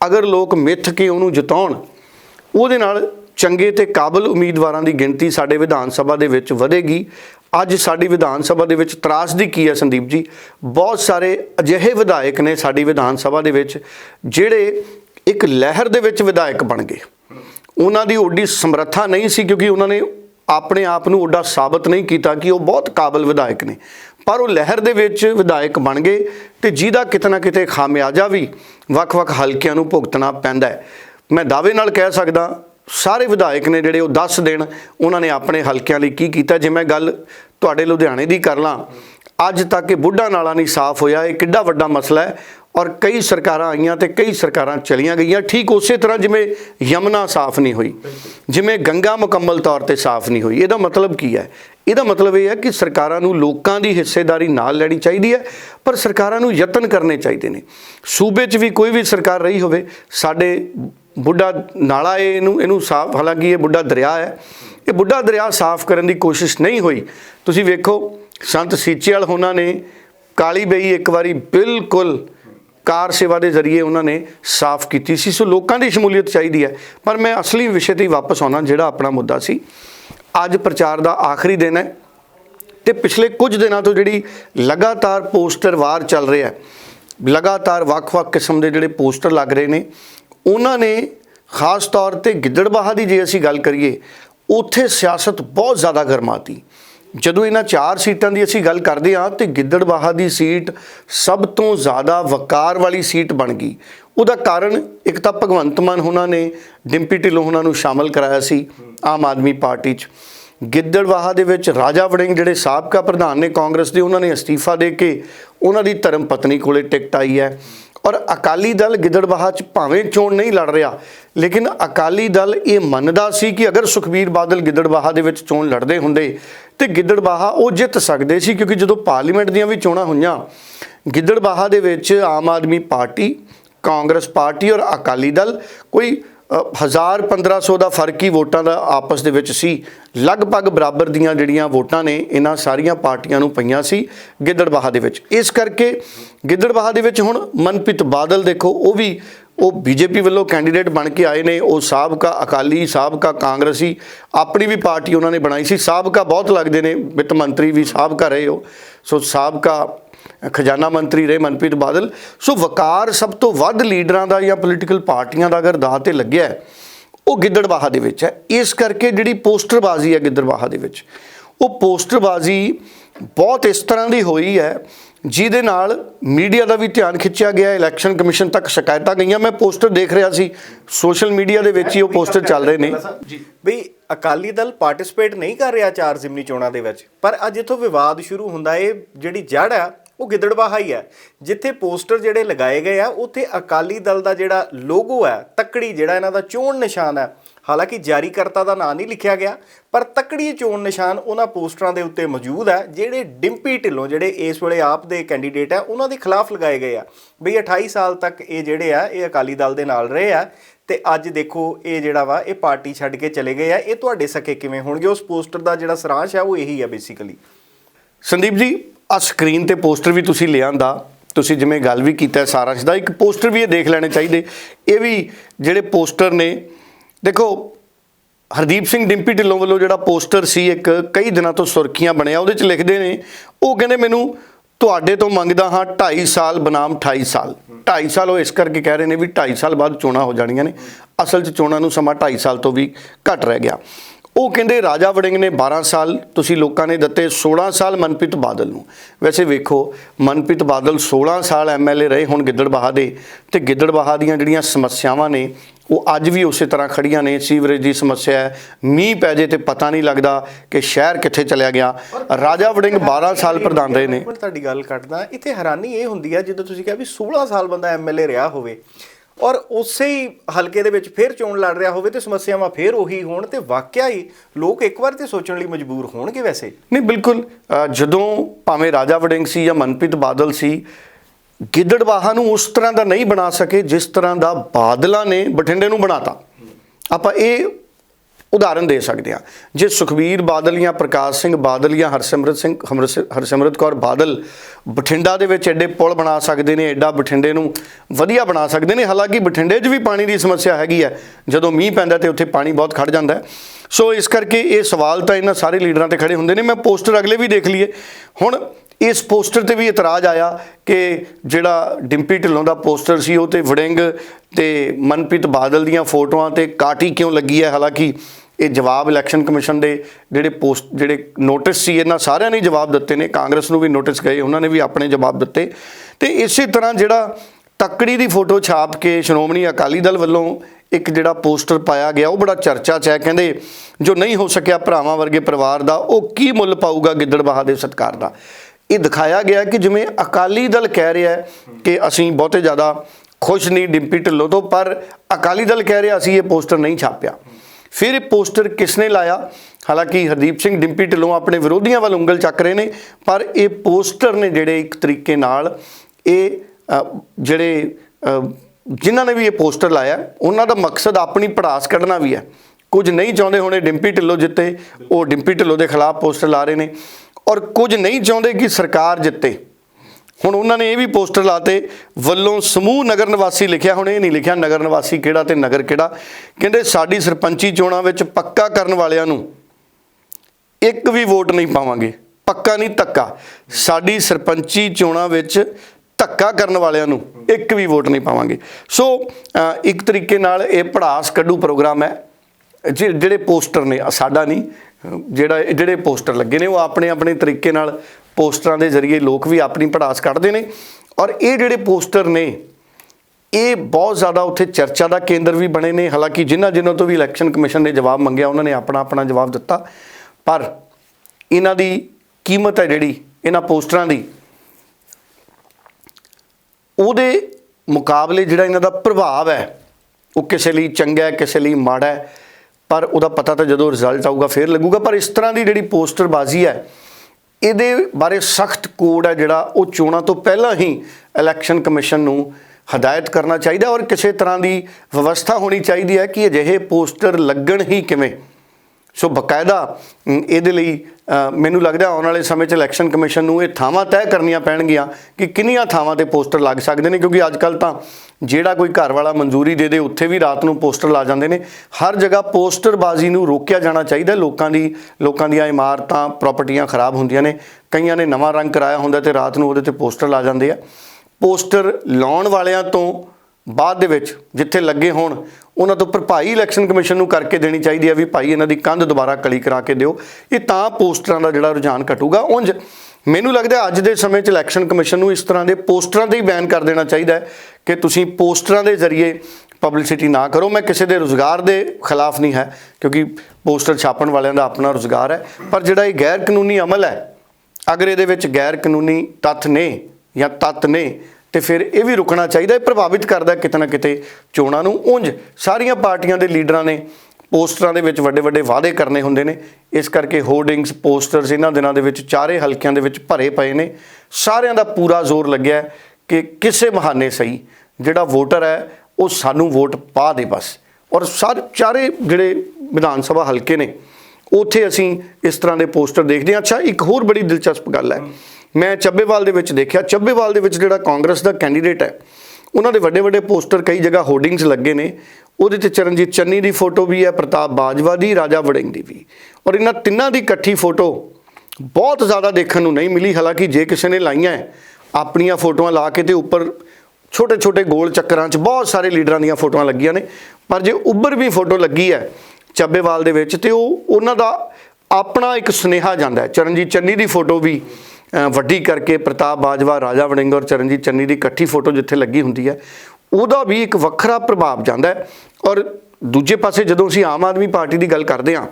ਅਗਰ ਲੋਕ ਮਿੱਥ ਕੇ ਉਹਨੂੰ ਜਿਤਾਉਣ, ਉਹਦੇ ਨਾਲ ਚੰਗੇ ਤੇ ਕਾਬਲ ਉਮੀਦਵਾਰਾਂ ਦੀ ਗਿਣਤੀ ਸਾਡੇ ਵਿਧਾਨ ਸਭਾ ਦੇ ਵਿੱਚ ਵਧੇਗੀ। ਅੱਜ ਸਾਡੀ ਵਿਧਾਨ ਸਭਾ ਦੇ ਵਿੱਚ ਤਰਾਸ ਦੀ ਕੀ ਹੈ, ਸੰਦੀਪ ਜੀ? ਬਹੁਤ ਸਾਰੇ ਅਜਿਹੇ ਵਿਧਾਇਕ ਨੇ ਸਾਡੀ ਵਿਧਾਨ ਸਭਾ ਦੇ ਵਿੱਚ, ਜਿਹੜੇ ਇੱਕ ਲਹਿਰ ਦੇ ਵਿੱਚ ਵਿਧਾਇਕ ਬਣ ਗਏ। ਉਹਨਾਂ ਦੀ ਓਡੀ ਸਮਰੱਥਾ ਨਹੀਂ ਸੀ ਕਿਉਂਕਿ ਉਹਨਾਂ ਨੇ ਆਪਣੇ ਆਪ ਨੂੰ ਓਡਾ ਸਾਬਤ ਨਹੀਂ ਕੀਤਾ ਕਿ ਉਹ ਬਹੁਤ ਕਾਬਲ ਵਿਧਾਇਕ ਨੇ। ਪਰ ਉਹ ਲਹਿਰ ਦੇ ਵਿੱਚ ਵਿਧਾਇਕ ਬਣ ਗਏ ਤੇ ਜਿਹਦਾ ਕਿਤਨਾ ਕਿਤੇ ਖਾਮਿਆਜਾ ਵੀ ਵੱਖ-ਵੱਖ ਹਲਕਿਆਂ ਨੂੰ ਭੁਗਤਣਾ ਪੈਂਦਾ ਹੈ। ਮੈਂ ਦਾਅਵੇ ਨਾਲ ਕਹਿ ਸਕਦਾ, ਸਾਰੇ ਵਿਧਾਇਕ ਨੇ ਜਿਹੜੇ ਉਹ ਦੱਸ ਦੇਣ, ਉਹਨਾਂ ਨੇ ਆਪਣੇ ਹਲਕਿਆਂ ਲਈ ਕੀ ਕੀਤਾ। ਜੇ ਮੈਂ ਗੱਲ ਤੁਹਾਡੇ ਲੁਧਿਆਣੇ ਦੀ ਕਰ ਲਾਂ, ਅੱਜ ਤੱਕ ਇਹ ਬੁੱਢਾ ਨਾਲਾ ਨਹੀਂ ਸਾਫ਼ ਹੋਇਆ, ਇਹ ਕਿੱਡਾ ਵੱਡਾ ਮਸਲਾ ਹੈ। ਔਰ ਕਈ ਸਰਕਾਰਾਂ ਆਈਆਂ ਤੇ ਕਈ ਸਰਕਾਰਾਂ ਚਲੀਆਂ ਗਈਆਂ। ਠੀਕ ਉਸੇ ਤਰ੍ਹਾਂ ਜਿਵੇਂ ਯਮਨਾ ਸਾਫ਼ ਨਹੀਂ ਹੋਈ, ਜਿਵੇਂ ਗੰਗਾ ਮੁਕੰਮਲ ਤੌਰ ਤੇ ਸਾਫ਼ ਨਹੀਂ ਹੋਈ, ਇਹਦਾ ਮਤਲਬ ਕੀ ਹੈ? ਇਹਦਾ ਮਤਲਬ ਇਹ ਹੈ ਕਿ ਸਰਕਾਰਾਂ ਨੂੰ ਲੋਕਾਂ ਦੀ ਹਿੱਸੇਦਾਰੀ ਨਾਲ ਲੈਣੀ ਚਾਹੀਦੀ ਹੈ, ਪਰ ਸਰਕਾਰਾਂ ਨੂੰ ਯਤਨ ਕਰਨੇ ਚਾਹੀਦੇ ਨੇ। ਸੂਬੇ 'ਚ ਵੀ ਕੋਈ ਵੀ ਸਰਕਾਰ ਰਹੀ ਹੋਵੇ, ਸਾਡੇ ਬੁੱਢਾ ਨਾਲਾ ਇਹ ਇਹਨੂੰ ਇਹਨੂੰ ਸਾਫ਼, ਹਾਲਾਂਕਿ ਇਹ ਬੁੱਢਾ ਦਰਿਆ ਹੈ। ਇਹ ਬੁੱਢਾ ਦਰਿਆ ਸਾਫ਼ ਕਰਨ ਦੀ ਕੋਸ਼ਿਸ਼ ਨਹੀਂ ਹੋਈ। ਤੁਸੀਂ ਵੇਖੋ, ਸੰਤ ਸੀਚੇਵਾਲ ਉਹਨਾਂ ਨੇ ਕਾਲੀ ਬਈ ਇੱਕ ਵਾਰੀ ਬਿਲਕੁਲ ਕਾਰ ਸੇਵਾ ਦੇ ਜ਼ਰੀਏ ਉਹਨਾਂ ਨੇ ਸਾਫ਼ ਕੀਤੀ ਸੀ। ਸੋ ਲੋਕਾਂ ਦੀ ਸ਼ਮੂਲੀਅਤ ਚਾਹੀਦੀ ਹੈ। ਪਰ ਮੈਂ ਅਸਲੀ ਵਿਸ਼ੇ ਤੇ ਵਾਪਸ ਆਉਣਾ, ਜਿਹੜਾ ਆਪਣਾ ਮੁੱਦਾ ਸੀ। ਅੱਜ ਪ੍ਰਚਾਰ ਦਾ ਆਖਰੀ ਦਿਨ ਹੈ ਤੇ ਪਿਛਲੇ ਕੁਝ ਦਿਨਾਂ ਤੋਂ ਜਿਹੜੀ ਲਗਾਤਾਰ ਪੋਸਟਰ ਵਾਰ ਚੱਲ ਰਿਹਾ ਹੈ, ਲਗਾਤਾਰ ਵੱਖ-ਵੱਖ ਕਿਸਮ ਦੇ ਜਿਹੜੇ ਪੋਸਟਰ ਲੱਗ ਰਹੇ ਨੇ, ਉਹਨਾਂ ਨੇ ਖਾਸ ਤੌਰ ਤੇ ਗਿੱਦੜਬਾਹਾ ਦੀ ਜੇ ਅਸੀਂ ਗੱਲ ਕਰੀਏ, ਉੱਥੇ ਸਿਆਸਤ ਬਹੁਤ ਜ਼ਿਆਦਾ ਗਰਮਾਤੀ। ਜਦੋਂ ਇਹਨਾਂ ਚਾਰ ਸੀਟਾਂ ਦੀ ਅਸੀਂ ਗੱਲ ਕਰਦੇ ਹਾਂ ਤੇ ਗਿੱਦੜਬਾਹਾ ਦੀ ਸੀਟ ਸਭ ਤੋਂ ਜ਼ਿਆਦਾ ਵਕਾਰ ਵਾਲੀ ਸੀਟ ਬਣ ਗਈ। ਉਹਦਾ ਕਾਰਨ ਇੱਕ ਤਾਂ ਭਗਵੰਤ ਮਾਨ ਉਹਨਾਂ ਨੇ, ਡਿੰਪੀ ਢਿੱਲੋਂ ਉਹਨਾਂ ਨੂੰ ਸ਼ਾਮਲ ਕਰਾਇਆ ਸੀ ਆਮ ਆਦਮੀ ਪਾਰਟੀ 'ਚ। ਗਿੱਦੜਵਾਹਾ ਦੇ ਵਿੱਚ ਰਾਜਾ ਵੜਿੰਗ ਜਿਹੜੇ ਸਾਬਕਾ ਪ੍ਰਧਾਨ ਨੇ ਕਾਂਗਰਸ ਦੇ, ਉਹਨਾਂ ਨੇ ਅਸਤੀਫਾ ਦੇ ਕੇ ਉਹਨਾਂ ਦੀ ਧਰਮ ਪਤਨੀ ਕੋਲੇ ਟਿਕਟ ਆਈ ਹੈ। ਔਰ ਅਕਾਲੀ ਦਲ ਗਿੱਦੜਬਾਹਾ 'ਚ ਭਾਵੇਂ ਚੋਣ ਨਹੀਂ ਲੜ ਰਿਹਾ, ਲੇਕਿਨ ਅਕਾਲੀ ਦਲ ਇਹ ਮੰਨਦਾ ਸੀ ਕਿ ਅਗਰ ਸੁਖਬੀਰ ਬਾਦਲ ਗਿੱਦੜਬਾਹਾ ਦੇ ਵਿੱਚ ਚੋਣ ਲੜਦੇ ਹੁੰਦੇ ਤੇ ਗਿੱਦੜਬਾਹਾ ਉਹ ਜਿੱਤ ਸਕਦੇ ਸੀ ਕਿਉਂਕਿ ਜਦੋਂ ਪਾਰਲੀਮੈਂਟ ਦੀਆਂ ਵੀ ਚੋਣਾਂ ਹੋਈਆਂ, ਗਿੱਦੜਬਾਹਾ ਦੇ ਵਿੱਚ Aam Aadmi party, Congress party ਔਰ ਅਕਾਲੀ ਦਲ ਕੋਈ ਹਜ਼ਾਰ 1500 ਦਾ ਫ਼ਰਕ ਹੀ ਵੋਟਾਂ ਦਾ ਆਪਸ ਦੇ ਵਿੱਚ ਸੀ। ਲਗਭਗ ਬਰਾਬਰ ਦੀਆਂ ਜਿਹੜੀਆਂ ਵੋਟਾਂ ਨੇ, ਇਹਨਾਂ ਸਾਰੀਆਂ ਪਾਰਟੀਆਂ ਨੂੰ ਪਈਆਂ ਸੀ ਗਿੱਦੜਬਾਹਾ ਦੇ ਵਿੱਚ। ਇਸ ਕਰਕੇ ਗਿੱਦੜਬਾਹਾ ਦੇ ਵਿੱਚ ਹੁਣ ਮਨਪ੍ਰੀਤ ਬਾਦਲ ਦੇਖੋ, ਉਹ ਵੀ ਉਹ ਬੀਜੇਪੀ ਵੱਲੋਂ ਕੈਂਡੀਡੇਟ ਬਣ ਕੇ ਆਏ ਨੇ, ਉਹ ਸਾਬਕਾ ਅਕਾਲੀ, ਸਾਬਕਾ ਕਾਂਗਰਸੀ, ਆਪਣੀ ਵੀ ਪਾਰਟੀ ਉਹਨਾਂ ਨੇ ਬਣਾਈ ਸੀ। ਸਾਬਕਾ ਬਹੁਤ ਲੱਗਦੇ ਨੇ, ਵਿੱਤ ਮੰਤਰੀ ਵੀ ਸਾਬਕਾ ਰਹੇ ਹੋ। ਸੋ ਸਾਬਕਾ ਖਜ਼ਾਨਾ ਮੰਤਰੀ ਰਹੇ ਮਨਪ੍ਰੀਤ ਬਾਦਲ। ਸੋ ਵਕਾਰ ਸਭ ਤੋਂ ਵੱਧ ਲੀਡਰਾਂ ਦਾ ਜਾਂ ਪੋਲੀਟੀਕਲ ਪਾਰਟੀਆਂ ਦਾ ਅਗਰ ਦਾਅ ਤੇ ਲੱਗਿਆ ਉਹ ਗਿੱਦੜਬਾਹਾ ਦੇ ਵਿੱਚ ਹੈ। ਇਸ ਕਰਕੇ ਜਿਹੜੀ ਪੋਸਟਰਬਾਜ਼ੀ ਹੈ ਗਿੱਦੜਬਾਹਾ ਦੇ ਵਿੱਚ, ਉਹ ਪੋਸਟਰਬਾਜ਼ੀ ਬਹੁਤ ਇਸ ਤਰ੍ਹਾਂ ਦੀ ਹੋਈ ਹੈ ਜਿਹਦੇ ਨਾਲ ਮੀਡੀਆ ਦਾ ਵੀ ਧਿਆਨ ਖਿੱਚਿਆ ਗਿਆ ਇਲੈਕਸ਼ਨ ਕਮਿਸ਼ਨ ਤੱਕ ਸ਼ਿਕਾਇਤਾਂ ਗਈਆਂ। ਮੈਂ ਪੋਸਟਰ ਦੇਖ ਰਿਹਾ ਸੀ ਸੋਸ਼ਲ ਮੀਡੀਆ ਦੇ ਵਿੱਚ ਹੀ ਉਹ ਪੋਸਟਰ ਚੱਲ ਰਹੇ ਨੇ। ਬਈ ਅਕਾਲੀ ਦਲ ਪਾਰਟਿਸਿਪੇਟ ਨਹੀਂ ਕਰ ਰਿਹਾ ਚਾਰ ਜ਼ਿਮਨੀ ਚੋਣਾਂ ਦੇ ਵਿੱਚ ਪਰ ਅੱਜ ਇਥੋਂ ਵਿਵਾਦ ਸ਼ੁਰੂ ਹੁੰਦਾ ਇਹ ਜਿਹੜੀ ਜੜ ਆ ਉਹ ਗਿੱਦੜਬਾਹਾ ਹੀ ਹੈ ਜਿੱਥੇ ਪੋਸਟਰ ਜਿਹੜੇ ਲਗਾਏ ਗਏ ਆ ਉੱਥੇ ਅਕਾਲੀ ਦਲ ਦਾ ਜਿਹੜਾ ਲੋਗੋ ਹੈ ਤੱਕੜੀ ਜਿਹੜਾ ਇਹਨਾਂ ਦਾ ਚੋਣ ਨਿਸ਼ਾਨ ਹੈ ਹਾਲਾਂਕਿ ਜਾਰੀਕਰਤਾ ਦਾ ਨਾਂ ਨਹੀਂ ਲਿਖਿਆ ਗਿਆ, ਪਰ ਤਕੜੀ ਚੋਣ ਨਿਸ਼ਾਨ ਉਹਨਾਂ ਪੋਸਟਰਾਂ ਦੇ ਉੱਤੇ ਮੌਜੂਦ ਹੈ, ਜਿਹੜੇ ਡਿੰਪੀ ਢਿੱਲੋਂ, ਜਿਹੜੇ ਇਸ ਵੇਲੇ ਆਪ ਦੇ ਕੈਂਡੀਡੇਟ ਹੈ, ਉਹਨਾਂ ਦੇ ਖਿਲਾਫ ਲਗਾਏ ਗਏ ਆ। ਬਈ 28 ਸਾਲ ਤੱਕ ਇਹ ਜਿਹੜੇ ਆ, ਇਹ ਅਕਾਲੀ ਦਲ ਦੇ ਨਾਲ ਰਹੇ ਆ, ਤੇ ਅੱਜ ਦੇਖੋ ਇਹ ਜਿਹੜਾ ਵਾ, ਇਹ ਪਾਰਟੀ ਛੱਡ ਕੇ ਚਲੇ ਗਏ ਆ। ਇਹ ਤੁਹਾਡੇ ਸਕੇ ਕਿਵੇਂ ਹੋਣਗੇ? ਉਸ ਪੋਸਟਰ ਦਾ ਜਿਹੜਾ ਸਰਾਂਸ਼ ਹੈ ਉਹ ਇਹੀ ਆ ਬੇਸਿਕਲੀ ਸੰਦੀਪ ਜੀ ਆ ਸਕਰੀਨ ਤੇ ਪੋਸਟਰ ਵੀ ਤੁਸੀਂ ਲਿਆਂਦਾ। ਤੁਸੀਂ ਜਿਵੇਂ ਗੱਲ ਵੀ ਕੀਤਾ, ਸਾਰਾਂਸ਼ ਦਾ ਇੱਕ ਪੋਸਟਰ ਵੀ ਇਹ ਦੇਖ ਲੈਣੇ ਚਾਹੀਦੇ। ਇਹ ਵੀ ਜਿਹੜੇ ਪੋਸਟਰ ਨੇ ਦੇਖੋ, ਹਰਦੀਪ ਸਿੰਘ ਡਿੰਪੀ ਢਿੱਲੋਂ ਵੱਲੋਂ ਜਿਹੜਾ ਪੋਸਟਰ ਸੀ, ਇੱਕ ਕਈ ਦਿਨਾਂ ਤੋਂ ਸੁਰਖੀਆਂ ਬਣਿਆ, ਉਹਦੇ ਚ ਲਿਖਦੇ ਨੇ, ਉਹ ਕਹਿੰਦੇ ਮੈਨੂੰ ਤੁਹਾਡੇ ਤੋਂ ਮੰਗਦਾ ਹਾਂ 2.5 ਸਾਲ ਬਨਾਮ 28 ਸਾਲ। 2.5 ਸਾਲ, ਉਹ ਇਸ ਕਰਕੇ ਕਹਿ ਰਹੇ ਨੇ ਵੀ 2.5 ਸਾਲ ਬਾਅਦ ਚੋਣਾਂ ਹੋ ਜਾਣੀਆਂ ਨੇ। ਅਸਲ 'ਚ ਚੋਣਾਂ ਨੂੰ ਸਮਾਂ 2.5 ਸਾਲ ਤੋਂ ਵੀ ਘੱਟ ਰਹਿ ਗਿਆ। ਉਹ ਕਹਿੰਦੇ ਰਾਜਾ ਵੜਿੰਗ ਨੇ 12 ਸਾਲ, ਤੁਸੀਂ ਲੋਕਾਂ ਨੇ ਦਿੱਤੇ 16 ਸਾਲ ਮਨਪ੍ਰੀਤ ਬਾਦਲ ਨੂੰ। ਵੈਸੇ ਵੇਖੋ, ਮਨਪ੍ਰੀਤ ਬਾਦਲ 16 ਸਾਲ ਐਮਐਲਏ ਰਹੇ, ਹੁਣ ਗਿੱਦੜਬਾਹਾ ਦੇ। ਤੇ ਗਿੱਦੜਬਾਹਾ ਦੀਆਂ ਜਿਹੜੀਆਂ ਸਮੱਸਿਆਵਾਂ ਨੇ, ਉਹ ਅੱਜ ਵੀ ਉਸੇ ਤਰ੍ਹਾਂ ਖੜੀਆਂ ਨੇ। ਸੀਵਰੇਜ ਦੀ ਸਮੱਸਿਆ ਹੈ, ਮੀਂਹ ਪੈ ਜੇ ਤੇ ਪਤਾ ਨਹੀਂ ਲੱਗਦਾ ਕਿ ਸ਼ਹਿਰ ਕਿੱਥੇ ਚਲਿਆ ਗਿਆ। ਰਾਜਾ ਵੜਿੰਗ 12 ਸਾਲ ਪ੍ਰਧਾਨ ਰਹੇ ਨੇ। ਤੁਹਾਡੀ ਗੱਲ ਕੱਟਦਾ, ਇੱਥੇ ਹੈਰਾਨੀ ਇਹ ਹੁੰਦੀ ਹੈ, ਜਦੋਂ ਤੁਸੀਂ ਕਿਹਾ ਵੀ 16 ਸਾਲ ਬੰਦਾ ਐਮਐਲਏ ਰਿਹਾ ਹੋਵੇ। ਔਰ ਉਸੇ ਹੀ ਹਲਕੇ ਦੇ ਵਿੱਚ ਫਿਰ ਚੋਣ ਲੜ ਰਿਹਾ ਹੋਵੇ ਤੇ ਸਮੱਸਿਆਵਾਂ ਫਿਰ ਉਹੀ ਹੋਣ ਤੇ ਵਾਕਿਆ ਹੀ ਲੋਕ ਇੱਕ ਵਾਰ ਤੇ ਸੋਚਣ ਲਈ ਮਜਬੂਰ ਹੋਣਗੇ ਵੈਸੇ। ਨਹੀਂ, ਬਿਲਕੁਲ ਜਦੋਂ ਭਾਵੇਂ ਰਾਜਾ ਵੜਿੰਗ ਸੀ ਜਾਂ ਮਨਪ੍ਰੀਤ ਬਾਦਲ ਸੀ ਗਿੱਦੜਬਾਹਾ ਨੂੰ ਉਸ ਤਰ੍ਹਾਂ ਦਾ ਨਹੀਂ ਬਣਾ ਸਕੇ ਜਿਸ ਤਰ੍ਹਾਂ ਦਾ ਬਾਦਲਾਂ ਨੇ ਬਠਿੰਡੇ ਨੂੰ ਬਣਾਤਾ। ਆਪਾਂ ਇਹ ਉਦਾਹਰਨ ਦੇ ਸਕਦੇ ਹਾਂ। ਜੇ ਸੁਖਬੀਰ ਬਾਦਲ ਜਾਂ ਪ੍ਰਕਾਸ਼ ਸਿੰਘ ਬਾਦਲ ਜਾਂ ਹਰਸਿਮਰਤ ਸਿੰਘ, ਹਮਰਸ- ਹਰਸਿਮਰਤ ਕੌਰ ਬਾਦਲ ਬਠਿੰਡਾ ਦੇ ਵਿੱਚ ਐਡੇ ਪੁਲ ਬਣਾ ਸਕਦੇ ਨੇ, ਐਡਾ ਬਠਿੰਡੇ ਨੂੰ ਵਧੀਆ ਬਣਾ ਸਕਦੇ ਨੇ, ਹਾਲਾਂਕਿ ਬਠਿੰਡੇ 'ਚ ਵੀ ਪਾਣੀ ਦੀ ਸਮੱਸਿਆ ਹੈਗੀ ਹੈ। ਜਦੋਂ ਮੀਂਹ ਪੈਂਦਾ ਤੇ ਉੱਥੇ ਪਾਣੀ ਬਹੁਤ ਖੜ ਜਾਂਦਾ ਹੈ। ਸੋ ਇਸ ਕਰਕੇ ਇਹ ਸਵਾਲ ਤਾਂ ਇਹਨਾਂ ਸਾਰੇ ਲੀਡਰਾਂ ਤੇ ਖੜੇ ਹੁੰਦੇ ਨੇ। ਮੈਂ ਪੋਸਟਰ ਅਗਲੇ ਵੀ ਦੇਖ ਲਈਏ। ਹੁਣ ਇਸ ਪੋਸਟਰ ਤੇ ਵੀ ਇਤਰਾਜ਼ ਆਇਆ ਕਿ ਜਿਹੜਾ ਡਿੰਪੀ ਢਿੱਲੋਂ ਦਾ ਪੋਸਟਰ ਸੀ, ਉਹ ਤੇ ਵੜਿੰਗ ਤੇ ਮਨਪ੍ਰੀਤ ਬਾਦਲ ਦੀਆਂ ਫੋਟੋਆਂ ਤੇ ਕਾਟੀ ਕਿਉਂ ਲੱਗੀ ਹੈ? ਹਾਲਾਂਕਿ ਇਹ ਜਵਾਬ ਇਲੈਕਸ਼ਨ ਕਮਿਸ਼ਨ ਦੇ ਜਿਹੜੇ ਪੋਸਟ, ਜਿਹੜੇ ਨੋਟਿਸ ਸੀ, ਇਹਨਾਂ ਸਾਰਿਆਂ ਨੇ ਜਵਾਬ ਦਿੱਤੇ ਨੇ। ਕਾਂਗਰਸ ਨੂੰ ਵੀ ਨੋਟਿਸ ਗਏ, ਉਹਨਾਂ ਨੇ ਵੀ ਆਪਣੇ ਜਵਾਬ ਦਿੱਤੇ। ਤੇ ਇਸੇ ਤਰ੍ਹਾਂ ਜਿਹੜਾ ਤੱਕੜੀ ਦੀ ਫੋਟੋ ਛਾਪ ਕੇ ਸ਼੍ਰੋਮਣੀ ਅਕਾਲੀ ਦਲ ਵੱਲੋਂ ਇੱਕ ਜਿਹੜਾ ਪੋਸਟਰ ਪਾਇਆ ਗਿਆ, ਉਹ ਬੜਾ ਚਰਚਾ 'ਚ ਹੈ। ਕਹਿੰਦੇ, ਜੋ ਨਹੀਂ ਹੋ ਸਕਿਆ ਭਰਾਵਾਂ ਵਰਗੇ ਪਰਿਵਾਰ ਦਾ, ਉਹ ਕੀ ਮੁੱਲ ਪਾਊਗਾ ਗਿੱਦੜ ਗਿੱਦੜਬਾਹਾ ਦੇ ਸਤਕਾਰ ਦਾ? ਇਹ ਦਿਖਾਇਆ ਗਿਆ ਕਿ ਜਿਵੇਂ ਅਕਾਲੀ ਦਲ ਕਹਿ ਰਿਹਾ ਹੈ ਕਿ ਅਸੀਂ ਬਹੁਤੇ ਜ਼ਿਆਦਾ ਖੁਸ਼ ਨਹੀਂ, ਡਿੰਪੀ ਢਿੱਲੋਂ ਤੋਂ, ਪਰ ਅਕਾਲੀ ਦਲ ਕਹਿ ਰਿਹਾ, ਅਸੀਂ ਇਹ ਪੋਸਟਰ ਨਹੀਂ ਛਾਪਿਆ। ਫਿਰ ਇਹ ਪੋਸਟਰ ਕਿਸ ਨੇ ਲਾਇਆ? ਹਾਲਾਂਕਿ ਹਰਦੀਪ ਸਿੰਘ ਡਿੰਪੀ ਢਿੱਲੋਂ ਆਪਣੇ ਵਿਰੋਧੀਆਂ ਵੱਲ ਉਂਗਲ ਚੱਕ ਰਹੇ ਨੇ, ਪਰ ਇਹ ਪੋਸਟਰ ਨੇ ਜਿਹੜੇ ਇੱਕ ਤਰੀਕੇ ਨਾਲ ਇਹ ਜਿਹੜੇ ਜਿਨ੍ਹਾਂ ਨੇ ਵੀ ਇਹ ਪੋਸਟਰ ਲਾਇਆ, ਉਹਨਾਂ ਦਾ ਮਕਸਦ ਆਪਣੀ ਪੜਾਸ ਕੱਢਣਾ ਵੀ ਹੈ। ਕੁਝ ਨਹੀਂ ਚਾਹੁੰਦੇ ਹੋਣੇ ਡਿੰਪੀ ਢਿੱਲੋਂ ਜਿੱਤੇ, ਉਹ ਡਿੰਪੀ ਢਿੱਲੋਂ ਦੇ ਖਿਲਾਫ ਪੋਸਟਰ ਲਾ ਰਹੇ ਨੇ। ਔਰ ਕੁਝ ਨਹੀਂ ਚਾਹੁੰਦੇ ਕਿ ਸਰਕਾਰ ਜਿੱਤੇ। ਹੁਣ ਉਹਨਾਂ ਨੇ ਇਹ ਵੀ ਪੋਸਟਰ ਲਾਤੇ, ਵੱਲੋਂ ਸਮੂਹ ਨਗਰ ਨਿਵਾਸੀ ਲਿਖਿਆ, ਹੁਣ ਇਹ ਨਹੀਂ ਲਿਖਿਆ ਨਗਰ ਨਿਵਾਸੀ ਕਿਹੜਾ ਤੇ ਨਗਰ ਕਿਹੜਾ। ਕਹਿੰਦੇ ਸਾਡੀ ਸਰਪੰਚੀ ਚੋਣਾਂ ਵਿੱਚ ਪੱਕਾ ਕਰਨ ਵਾਲਿਆਂ ਨੂੰ ਇੱਕ ਵੀ ਵੋਟ ਨਹੀਂ ਪਾਵਾਂਗੇ, ਪੱਕਾ ਨਹੀਂ ਧੱਕਾ। ਸਾਡੀ ਸਰਪੰਚੀ ਚੋਣਾਂ ਵਿੱਚ ਧੱਕਾ ਕਰਨ ਵਾਲਿਆਂ ਨੂੰ ਇੱਕ ਵੀ ਵੋਟ ਨਹੀਂ ਪਾਵਾਂਗੇ। ਸੋ ਇੱਕ ਤਰੀਕੇ ਨਾਲ ਇਹ ਪੜਾਸ ਕੱਢੂ ਪ੍ਰੋਗਰਾਮ ਹੈ। ਜਿ- ਜਿਹੜੇ ਪੋਸਟਰ ਨੇ ਸਾਡਾ ਨਹੀਂ ਜਿਹੜਾ, ਜਿਹੜੇ ਪੋਸਟਰ ਲੱਗੇ ਨੇ, ਉਹ ਆਪਣੇ ਆਪਣੇ ਤਰੀਕੇ ਨਾਲ ਪੋਸਟਰਾਂ ਦੇ ਜ਼ਰੀਏ ਲੋਕ ਵੀ ਆਪਣੀ ਪੜਾਸ ਕੱਢਦੇ ਨੇ। ਔਰ ਇਹ ਜਿਹੜੇ ਪੋਸਟਰ ਨੇ, ਇਹ ਬਹੁਤ ਜ਼ਿਆਦਾ ਉੱਥੇ ਚਰਚਾ ਦਾ ਕੇਂਦਰ ਵੀ ਬਣੇ ਨੇ। ਹਾਲਾਂਕਿ ਜਿਨ੍ਹਾਂ ਜਿਨ੍ਹਾਂ ਤੋਂ ਵੀ ਇਲੈਕਸ਼ਨ ਕਮਿਸ਼ਨ ਨੇ ਜਵਾਬ ਮੰਗਿਆ, ਉਹਨਾਂ ਨੇ ਆਪਣਾ ਆਪਣਾ ਜਵਾਬ ਦਿੱਤਾ। ਪਰ ਇਹਨਾਂ ਦੀ ਕੀਮਤ ਹੈ ਜਿਹੜੀ, ਇਹਨਾਂ ਪੋਸਟਰਾਂ ਦੀ, ਉਹਦੇ ਮੁਕਾਬਲੇ ਜਿਹੜਾ ਇਹਨਾਂ ਦਾ ਪ੍ਰਭਾਵ ਹੈ, ਉਹ ਕਿਸੇ ਲਈ ਚੰਗਾ ਹੈ, ਕਿਸੇ ਲਈ ਮਾੜਾ ਹੈ। ਪਰ ਉਹਦਾ ਪਤਾ ਤਾਂ ਜਦੋਂ ਰਿਜ਼ਲਟ ਆਊਗਾ, ਫੇਰ ਲੱਗੂਗਾ। ਪਰ ਇਸ ਤਰ੍ਹਾਂ ਦੀ ਜਿਹੜੀ ਪੋਸਟਰਬਾਜ਼ੀ ਹੈ ਇਹਦੇ ਬਾਰੇ ਸਖਤ ਕੋਡ ਹੈ ਜਿਹੜਾ ਉਹ ਚੋਣਾਂ ਤੋਂ ਪਹਿਲਾਂ ਹੀ ਇਲੈਕਸ਼ਨ ਕਮਿਸ਼ਨ ਨੂੰ ਹਦਾਇਤ ਕਰਨਾ ਚਾਹੀਦਾ ਔਰ ਕਿਸੇ ਤਰ੍ਹਾਂ ਦੀ ਵਿਵਸਥਾ ਹੋਣੀ ਚਾਹੀਦੀ ਹੈ ਕਿ ਅਜਿਹੇ ਪੋਸਟਰ ਲੱਗਣ ਹੀ ਕਿਵੇਂ। ਸੋ ਬਕਾਇਦਾ ਇਹਦੇ ਲਈ ਮੈਨੂੰ ਲੱਗਦਾ ਆਉਣ ਵਾਲੇ ਸਮੇਂ 'ਚ ਇਲੈਕਸ਼ਨ ਕਮਿਸ਼ਨ ਨੂੰ ਇਹ ਥਾਵਾਂ ਤੈਅ ਕਰਨੀਆਂ ਪੈਣਗੀਆਂ ਕਿ ਕਿੰਨੀਆਂ ਥਾਵਾਂ ਤੇ ਪੋਸਟਰ ਲੱਗ ਸਕਦੇ ਨੇ, ਕਿਉਂਕਿ ਅੱਜ ਕੱਲ ਤਾਂ ਜਿਹੜਾ ਕੋਈ ਘਰ ਵਾਲਾ ਮਨਜ਼ੂਰੀ ਦੇ ਦੇ, ਉੱਥੇ ਵੀ ਰਾਤ ਨੂੰ ਪੋਸਟਰ ਲਾ ਜਾਂਦੇ ਨੇ। ਹਰ ਜਗ੍ਹਾ ਪੋਸਟਰਬਾਜ਼ੀ ਨੂੰ ਰੋਕਿਆ ਜਾਣਾ ਚਾਹੀਦਾ, ਲੋਕਾਂ ਦੀ, ਲੋਕਾਂ ਦੀਆਂ ਇਮਾਰਤਾਂ, ਪ੍ਰਾਪਰਟੀਆਂ ਖਰਾਬ ਹੁੰਦੀਆਂ ਨੇ। ਕਈਆਂ ਨੇ ਨਵਾਂ ਰੰਗ ਕਰਾਇਆ ਹੁੰਦਾ ਤੇ ਰਾਤ ਨੂੰ ਉਹਦੇ ਤੇ ਪੋਸਟਰ ਲਾ ਜਾਂਦੇ ਆ। ਪੋਸਟਰ ਲਾਉਣ ਵਾਲਿਆਂ ਤੋਂ ਬਾਅਦ ਦੇ ਵਿੱਚ, ਜਿੱਥੇ ਲੱਗੇ ਹੋਣ ਉਹਨਾਂ ਤੋਂ ਭਰਪਾਈ ਇਲੈਕਸ਼ਨ ਕਮਿਸ਼ਨ ਨੂੰ ਕਰਕੇ ਦੇਣੀ ਚਾਹੀਦੀ ਹੈ ਵੀ ਭਾਈ ਇਹਨਾਂ ਦੀ ਕੰਧ ਦੁਬਾਰਾ ਕਲੀ ਕਰਾ ਕੇ ਦਿਓ। ਇਹ ਤਾਂ ਪੋਸਟਰਾਂ ਦਾ ਜਿਹੜਾ ਰੁਝਾਨ ਘਟੂਗਾ। ਉਂਝ ਮੈਨੂੰ ਲੱਗਦਾ ਅੱਜ ਦੇ ਸਮੇਂ 'ਚ ਇਲੈਕਸ਼ਨ ਕਮਿਸ਼ਨ ਨੂੰ ਇਸ ਤਰ੍ਹਾਂ ਦੇ ਪੋਸਟਰਾਂ ਤੇ ਹੀ ਬੈਨ ਕਰ ਦੇਣਾ ਚਾਹੀਦਾ ਹੈ ਕਿ ਤੁਸੀਂ ਪੋਸਟਰਾਂ ਦੇ ਜ਼ਰੀਏ ਪਬਲਿਸਿਟੀ ਨਾ ਕਰੋ। ਮੈਂ ਕਿਸੇ ਦੇ ਰੋਜ਼ਗਾਰ ਦੇ ਖਿਲਾਫ ਨਹੀਂ ਹੈ, ਕਿਉਂਕਿ ਪੋਸਟਰ ਛਾਪਣ ਵਾਲਿਆਂ ਦਾ ਆਪਣਾ ਰੋਜ਼ਗਾਰ ਹੈ। ਪਰ ਜਿਹੜਾ ਇਹ ਗੈਰ ਕਾਨੂੰਨੀ ਅਮਲ ਹੈ, ਅਗਰ ਇਹਦੇ ਵਿੱਚ ਗੈਰ ਕਾਨੂੰਨੀ ਤੱਥ ਨੇ ਜਾਂ ਤੱਤ ਨੇ ਤੇ ਫਿਰ ਇਹ ਵੀ ਰੁਕਣਾ ਚਾਹੀਦਾ, ਇਹ ਪ੍ਰਭਾਵਿਤ ਕਰਦਾ ਕਿਤੇ ਨਾ ਕਿਤੇ ਚੋਣਾਂ ਨੂੰ ਉਂਝ। ਸਾਰੀਆਂ ਪਾਰਟੀਆਂ ਦੇ ਲੀਡਰਾਂ ਨੇ ਪੋਸਟਰਾਂ ਦੇ ਵਿੱਚ ਵੱਡੇ ਵੱਡੇ ਵਾਅਦੇ ਕਰਨੇ ਹੁੰਦੇ ਨੇ। ਇਸ ਕਰਕੇ ਹੋਰਡਿੰਗਸ, ਪੋਸਟਰਸ ਇਹਨਾਂ ਦਿਨਾਂ ਦੇ ਵਿੱਚ ਚਾਰੇ ਹਲਕਿਆਂ ਦੇ ਵਿੱਚ ਭਰੇ ਪਏ ਨੇ। ਸਾਰਿਆਂ ਦਾ ਪੂਰਾ ਜ਼ੋਰ ਲੱਗਿਆ ਕਿ ਕਿਸੇ ਬਹਾਨੇ ਸਹੀ, ਜਿਹੜਾ ਵੋਟਰ ਹੈ, ਉਹ ਸਾਨੂੰ ਵੋਟ ਪਾ ਦੇ ਬਸ। ਔਰ ਸਾਰੇ, ਚਾਰੇ ਜਿਹੜੇ ਵਿਧਾਨ ਸਭਾ ਹਲਕੇ ਨੇ, ਉੱਥੇ ਅਸੀਂ ਇਸ ਤਰ੍ਹਾਂ ਦੇ ਪੋਸਟਰ ਦੇਖਦੇ ਹਾਂ। ਅੱਛਾ, ਇੱਕ ਹੋਰ ਬੜੀ ਦਿਲਚਸਪ ਗੱਲ ਹੈ। ਮੈਂ ਚੱਬੇਵਾਲ ਦੇ ਵਿੱਚ ਦੇਖਿਆ। ਚੱਬੇਵਾਲ ਦੇ ਵਿੱਚ ਜਿਹੜਾ ਕਾਂਗਰਸ ਦਾ ਕੈਂਡੀਡੇਟ ਹੈ, ਉਹਨਾਂ ਦੇ ਵੱਡੇ ਵੱਡੇ ਪੋਸਟਰ ਕਈ ਜਗ੍ਹਾ ਹੋਰਡਿੰਗਸ ਲੱਗੇ ਨੇ। ਉਹਦੇ ਤੇ ਚਰਨਜੀਤ ਚੰਨੀ ਦੀ ਫੋਟੋ ਵੀ ਹੈ, ਪ੍ਰਤਾਪ ਬਾਜਵਾ ਦੀ, ਰਾਜਾ ਵੜਿੰਗ ਦੀ ਵੀ। ਔਰ ਇਹਨਾਂ ਤਿੰਨਾਂ ਦੀ ਇਕੱਠੀ ਫੋਟੋ ਬਹੁਤ ਜ਼ਿਆਦਾ ਦੇਖਣ ਨੂੰ ਨਹੀਂ ਮਿਲੀ। ਹਾਲਾਂਕਿ ਜੇ ਕਿਸੇ ਨੇ ਲਾਈਆਂ ਆਪਣੀਆਂ ਫੋਟੋਆਂ ਲਾ ਕੇ ਤੇ ਉੱਪਰ ਛੋਟੇ ਛੋਟੇ ਗੋਲ ਚੱਕਰਾਂ 'ਚ ਬਹੁਤ ਸਾਰੇ ਲੀਡਰਾਂ ਦੀਆਂ ਫੋਟੋਆਂ ਲੱਗੀਆਂ ਨੇ। ਪਰ ਜੇ ਉੱਭਰ ਵੀ ਫੋਟੋ ਲੱਗੀ ਹੈ ਚੱਬੇਵਾਲ ਦੇ ਵਿੱਚ ਤੇ ਉਹ ਉਹਨਾਂ ਦਾ ਆਪਣਾ ਇੱਕ ਸੁਨੇਹਾ ਜਾਂਦਾ ਹੈ। ਚਰਨਜੀਤ ਚੰਨੀ ਦੀ ਫੋਟੋ ਵੀ ਵੱਡੀ ਕਰਕੇ ਪ੍ਰਤਾਪ ਬਾਜਵਾ, ਰਾਜਾ ਵੜਿੰਗ ਔਰ ਚਰਨਜੀਤ ਚੰਨੀ ਦੀ ਇਕੱਠੀ ਫੋਟੋ ਜਿੱਥੇ ਲੱਗੀ ਹੁੰਦੀ ਹੈ, ਉਹਦਾ ਵੀ ਇੱਕ ਵੱਖਰਾ ਪ੍ਰਭਾਵ ਜਾਂਦਾ ਔਰ ਦੂਜੇ ਪਾਸੇ ਜਦੋਂ ਅਸੀਂ ਆਮ ਆਦਮੀ ਪਾਰਟੀ ਦੀ ਗੱਲ ਕਰਦੇ ਹਾਂ,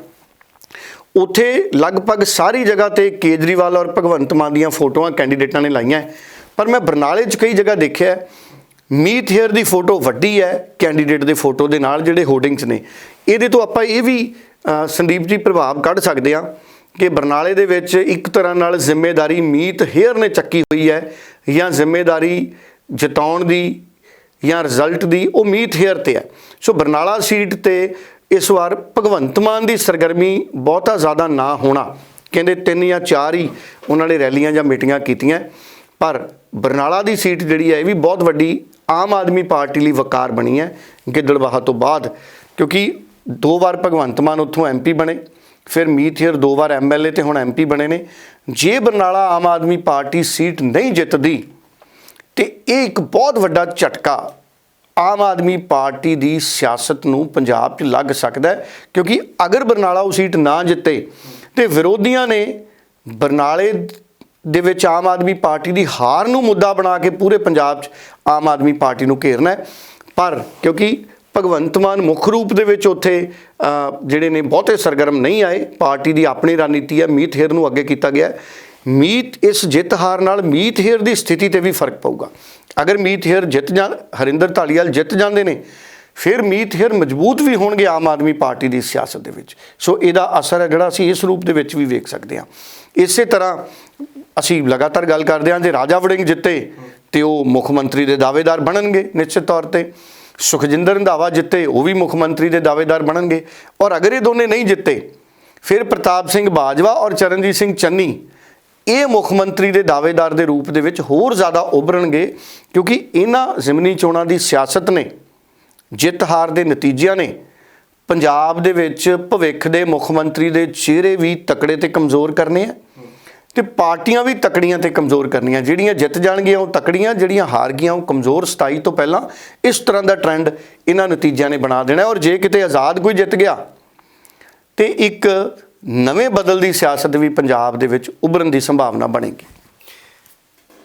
ਉੱਥੇ ਲਗਭਗ ਸਾਰੀ ਜਗ੍ਹਾ ਤੇ ਕੇਜਰੀਵਾਲ ਔਰ ਭਗਵੰਤ ਮਾਨ ਦੀਆਂ ਫੋਟੋਆਂ ਕੈਂਡੀਡੇਟਾਂ ਨੇ ਲਾਈਆਂ ਪਰ ਮੈਂ ਬਰਨਾਲੇ 'ਚ ਕਈ ਜਗ੍ਹਾ ਦੇਖਿਆ ਮੀਤ ਹੇਅਰ ਦੀ ਫੋਟੋ ਵੱਡੀ ਹੈ, ਕੈਂਡੀਡੇਟ ਦੇ ਫੋਟੋ ਦੇ ਨਾਲ ਜਿਹੜੇ ਹੋਰਡਿੰਗਸ ਨੇ, ਇਹਦੇ ਤੋਂ ਆਪਾਂ ਇਹ ਵੀ ਸੰਦੀਪ ਜੀ ਪ੍ਰਭਾਵ ਕੱਢ ਸਕਦੇ ਹਾਂ ਕਿ ਬਰਨਾਲੇ ਦੇ ਵਿੱਚ ਇੱਕ ਤਰ੍ਹਾਂ ਨਾਲ ਜ਼ਿੰਮੇਵਾਰੀ ਮੀਤ ਹੇਅਰ ਨੇ ਚੱਕੀ ਹੋਈ ਹੈ ਜਾਂ ਜ਼ਿੰਮੇਵਾਰੀ ਜਿਤਾਉਣ ਦੀ ਜਾਂ ਰਿਜ਼ਲਟ ਦੀ ਉਹ ਮੀਤ ਹੇਅਰ ਤੇ ਹੈ। ਸੋ ਬਰਨਾਲਾ ਸੀਟ ਤੇ ਇਸ ਵਾਰ ਭਗਵੰਤ ਮਾਨ ਦੀ ਸਰਗਰਮੀ ਬਹੁਤਾ ਜ਼ਿਆਦਾ ਨਾ ਹੋਣਾ, ਕਹਿੰਦੇ ਤਿੰਨ ਜਾਂ ਚਾਰ ਹੀ ਉਹਨਾਂ ਨੇ ਰੈਲੀਆਂ ਜਾਂ ਮੀਟਿੰਗਾਂ ਕੀਤੀਆਂ। ਪਰ ਬਰਨਾਲਾ ਦੀ ਸੀਟ ਜਿਹੜੀ ਹੈ ਇਹ ਵੀ ਬਹੁਤ ਵੱਡੀ ਆਮ ਆਦਮੀ ਪਾਰਟੀ ਲਈ ਵਕਾਰ ਬਣੀ ਹੈ ਗਿੱਦੜਬਾਹਾ ਤੋਂ ਬਾਅਦ, ਕਿਉਂਕਿ ਦੋ ਵਾਰ ਭਗਵੰਤ ਮਾਨ ਉੱਥੋਂ ਐਮਪੀ ਬਣੇ ਫਿਰ ਮੀਤ ਹੇਅਰ ਦੋ ਵਾਰ ਐਮਐਲਏ ਤੇ ਹੁਣ ਐਮਪੀ ਬਣੇ ਨੇ। ਜੇ ਬਰਨਾਲਾ ਆਮ ਆਦਮੀ ਪਾਰਟੀ ਸੀਟ ਨਹੀਂ ਜਿੱਤਦੀ, ਤੇ ਇਹ ਇੱਕ ਬਹੁਤ ਵੱਡਾ ਝਟਕਾ ਆਮ ਆਦਮੀ ਪਾਰਟੀ ਦੀ ਸਿਆਸਤ ਨੂੰ ਪੰਜਾਬ 'ਚ ਲੱਗ ਸਕਦਾ ਹੈ, ਕਿਉਂਕਿ ਅਗਰ ਬਰਨਾਲਾ ਉਹ ਸੀਟ ਨਾ ਜਿੱਤੇ, ਤੇ ਵਿਰੋਧੀਆਂ ਨੇ ਬਰਨਾਲੇ ਦੇ ਵਿੱਚ ਆਮ ਆਦਮੀ ਪਾਰਟੀ ਦੀ ਹਾਰ ਨੂੰ ਮੁੱਦਾ ਬਣਾ ਕੇ ਪੂਰੇ ਪੰਜਾਬ 'ਚ ਆਮ ਆਦਮੀ ਪਾਰਟੀ ਨੂੰ ਘੇਰਨਾ ਹੈ। ਪਰ ਕਿਉਂਕਿ ਭਗਵੰਤ ਮਾਨ ਮੁੱਖ ਰੂਪ ਦੇ ਵਿੱਚ ਉੱਥੇ ਜਿਹੜੇ ਨੇ ਬਹੁਤੇ ਸਰਗਰਮ ਨਹੀਂ ਆਏ, ਪਾਰਟੀ ਦੀ ਆਪਣੀ ਰਣਨੀਤੀ ਹੈ, ਮੀਤ ਹੇਰ ਨੂੰ ਅੱਗੇ ਕੀਤਾ ਗਿਆ ਮੀਤ ਇਸ ਜਿੱਤ ਹਾਰ ਨਾਲ ਮੀਤ ਹੇਰ ਦੀ ਸਥਿਤੀ ਤੇ ਵੀ ਫ਼ਰਕ ਪਊਗਾ। ਅਗਰ ਮੀਤ ਹੇਰ ਜਿੱਤ ਜਾਂ, ਹਰਿੰਦਰ ਢਾਲੀਵਾਲ ਜਿੱਤ ਜਾਂਦੇ ਨੇ, ਫਿਰ ਮੀਤ ਹੇਰ ਮਜ਼ਬੂਤ ਵੀ ਹੋਣਗੇ ਆਮ ਆਦਮੀ ਪਾਰਟੀ ਦੀ ਸਿਆਸਤ ਦੇ ਵਿੱਚ। ਸੋ ਇਹਦਾ ਅਸਰ ਹੈ ਜਿਹੜਾ ਅਸੀਂ ਇਸ ਰੂਪ ਦੇ ਵਿੱਚ ਵੀ ਵੇਖ ਸਕਦੇ ਹਾਂ। ਇਸੇ ਤਰ੍ਹਾਂ ਅਸੀਂ ਲਗਾਤਾਰ ਗੱਲ ਕਰਦੇ ਹਾਂ, ਜੇ ਰਾਜਾ ਵੜਿੰਗ ਜਿੱਤੇ, ਤੇ ਉਹ ਮੁੱਖ ਮੰਤਰੀ ਦੇ ਦਾਅਵੇਦਾਰ ਬਣਨਗੇ ਨਿਸ਼ਚਿਤ ਤੌਰ ਤੇ। ਸੁਖਜਿੰਦਰ ਰੰਧਾਵਾ ਜਿੱਤੇ, ਉਹ ਵੀ ਮੁੱਖ ਮੰਤਰੀ ਦੇ ਦਾਅਵੇਦਾਰ ਬਣਨਗੇ। ਔਰ ਅਗਰ ਇਹ ਦੋਨੇ ਨਹੀਂ ਜਿੱਤੇ, ਫਿਰ ਪ੍ਰਤਾਪ ਸਿੰਘ ਬਾਜਵਾ ਔਰ ਚਰਨਜੀਤ ਸਿੰਘ ਚੰਨੀ ਇਹ ਮੁੱਖ ਮੰਤਰੀ ਦੇ ਦਾਅਵੇਦਾਰ ਦੇ ਰੂਪ ਦੇ ਵਿੱਚ ਹੋਰ ਜ਼ਿਆਦਾ ਉਭਰਨਗੇ, ਕਿਉਂਕਿ ਇਹਨਾਂ ਜ਼ਿਮਨੀ ਚੋਣਾਂ ਦੀ ਸਿਆਸਤ ਨੇ, ਜਿੱਤ ਹਾਰ ਦੇ ਨਤੀਜਿਆਂ ਨੇ, ਪੰਜਾਬ ਦੇ ਵਿੱਚ ਭਵਿੱਖ ਦੇ ਮੁੱਖ ਮੰਤਰੀ ਦੇ ਚਿਹਰੇ ਵੀ ਤਕੜੇ ਤੇ ਕਮਜ਼ੋਰ ਕਰਨੇ ਆ। ਤੇ ਪਾਰਟੀਆਂ ਵੀ ਤਕੜੀਆਂ ਤੇ ਕਮਜ਼ੋਰ ਕਰਨੀਆਂ। ਜਿਹੜੀਆਂ ਜਿੱਤ ਜਾਣਗੀਆਂ, ਉਹ ਤਕੜੀਆਂ, ਜਿਹੜੀਆਂ ਹਾਰ ਗਈਆਂ ਉਹ ਕਮਜ਼ੋਰ 27 ਤੋਂ ਪਹਿਲਾਂ ਇਸ ਤਰ੍ਹਾਂ ਦਾ ਟ੍ਰੈਂਡ ਇਹਨਾਂ ਨਤੀਜਿਆਂ ਨੇ ਬਣਾ ਦੇਣਾ ਔਰ ਜੇ ਕਿਤੇ ਆਜ਼ਾਦ ਕੋਈ ਜਿੱਤ ਗਿਆ, ਤੇ ਇੱਕ ਨਵੇਂ ਬਦਲ ਦੀ ਸਿਆਸਤ ਵੀ ਪੰਜਾਬ ਦੇ ਵਿੱਚ ਉਭਰਨ ਦੀ ਸੰਭਾਵਨਾ ਬਣੇਗੀ।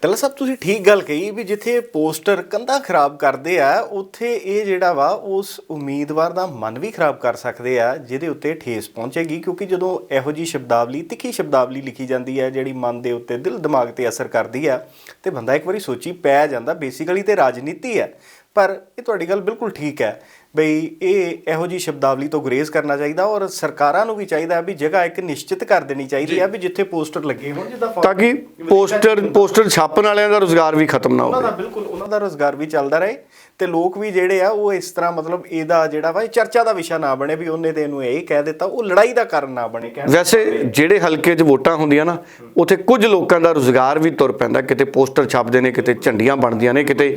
ਤਲਾ ਸਾਹਿਬ ਤੁਸੀਂ ਠੀਕ ਗੱਲ ਕਹੀ ਵੀ ਜਿੱਥੇ ਪੋਸਟਰ ਕੰਧਾਂ ਖਰਾਬ ਕਰਦੇ ਆ, ਉੱਥੇ ਇਹ ਜਿਹੜਾ ਵਾ, ਉਸ ਉਮੀਦਵਾਰ ਦਾ ਮਨ ਵੀ ਖਰਾਬ ਕਰ ਸਕਦੇ ਆ, ਜਿਹਦੇ ਉੱਤੇ ਠੇਸ ਪਹੁੰਚੇਗੀ, ਕਿਉਂਕਿ ਜਦੋਂ ਇਹੋ ਜੀ ਸ਼ਬਦਾਵਲੀ, ਤਿੱਖੀ ਸ਼ਬਦਾਵਲੀ ਲਿਖੀ ਜਾਂਦੀ ਹੈ, ਜਿਹੜੀ ਮਨ ਦੇ ਉੱਤੇ ਦਿਲ, ਦਿਮਾਗ ਤੇ ਅਸਰ ਕਰਦੀ ਆ, ਤੇ ਬੰਦਾ ਇੱਕ ਵਾਰੀ ਸੋਚੀ ਪੈ ਜਾਂਦਾ, ਬੇਸਿਕਲੀ ਤੇ ਰਾਜਨੀਤੀ ਹੈ, ਪਰ ਇਹ ਤੁਹਾਡੀ ਗੱਲ ਬਿਲਕੁਲ ਠੀਕ ਹੈ। ਬਈ ਇਹ ਇਹੋ ਜੀ ਸ਼ਬਦਾਵਲੀ ਤੋਂ ਗੁਰੇਜ਼ ਕਰਨਾ ਚਾਹੀਦਾ ਔਰ ਸਰਕਾਰਾਂ ਨੂੰ ਵੀ ਚਾਹੀਦਾ ਹੈ ਵੀ ਜਗ੍ਹਾ ਇੱਕ ਨਿਸ਼ਚਿਤ ਕਰ ਦੇਣੀ ਚਾਹੀਦੀ ਹੈ ਵੀ ਜਿੱਥੇ ਪੋਸਟਰ ਲੱਗੇ ਹੋਣ ਜਿੱਦਾਂ ਤਾਂ ਕਿ ਪੋਸਟਰ ਪੋਸਟਰ ਛਾਪਣ ਵਾਲਿਆਂ ਦਾ ਰੋਜ਼ਗਾਰ ਵੀ ਖਤਮ ਨਾ ਉਹਨਾਂ ਹੋਵੇ। ਦਾ ਬਿਲਕੁਲ ਉਹਨਾਂ ਦਾ ਰੋਜ਼ਗਾਰ ਵੀ ਚੱਲਦਾ ਰਹੇ। ਤੇ ਲੋਕ ਵੀ ਜਿਹੜੇ ਆ ਉਹ ਇਸ ਤਰ੍ਹਾਂ ਮਤਲਬ ਇਹਦਾ ਜਿਹੜਾ ਵਾ ਇਹ ਚਰਚਾ ਦਾ ਵਿਸ਼ਾ ਨਾ ਬਣੇ ਵੀ ਉਹਨੇ ਤੇ ਇਹਨੂੰ ਇਹ ਕਹਿ ਦਿੱਤਾ ਉਹ ਲੜਾਈ ਦਾ ਕਾਰਨ ਨਾ ਬਣੇ ਵੈਸੇ ਜਿਹੜੇ ਹਲਕੇ 'ਚ ਵੋਟਾਂ ਹੁੰਦੀਆਂ ਨਾ ਉੱਥੇ ਕੁਝ ਲੋਕਾਂ ਦਾ ਰੋਜ਼ਗਾਰ ਵੀ ਤੁਰ ਪੈਂਦਾ ਕਿਤੇ ਪੋਸਟਰ ਛਾਪਦੇ ਨੇ ਕਿਤੇ ਝੰਡੀਆਂ ਬਣਦੀਆਂ ਨੇ ਕਿਤੇ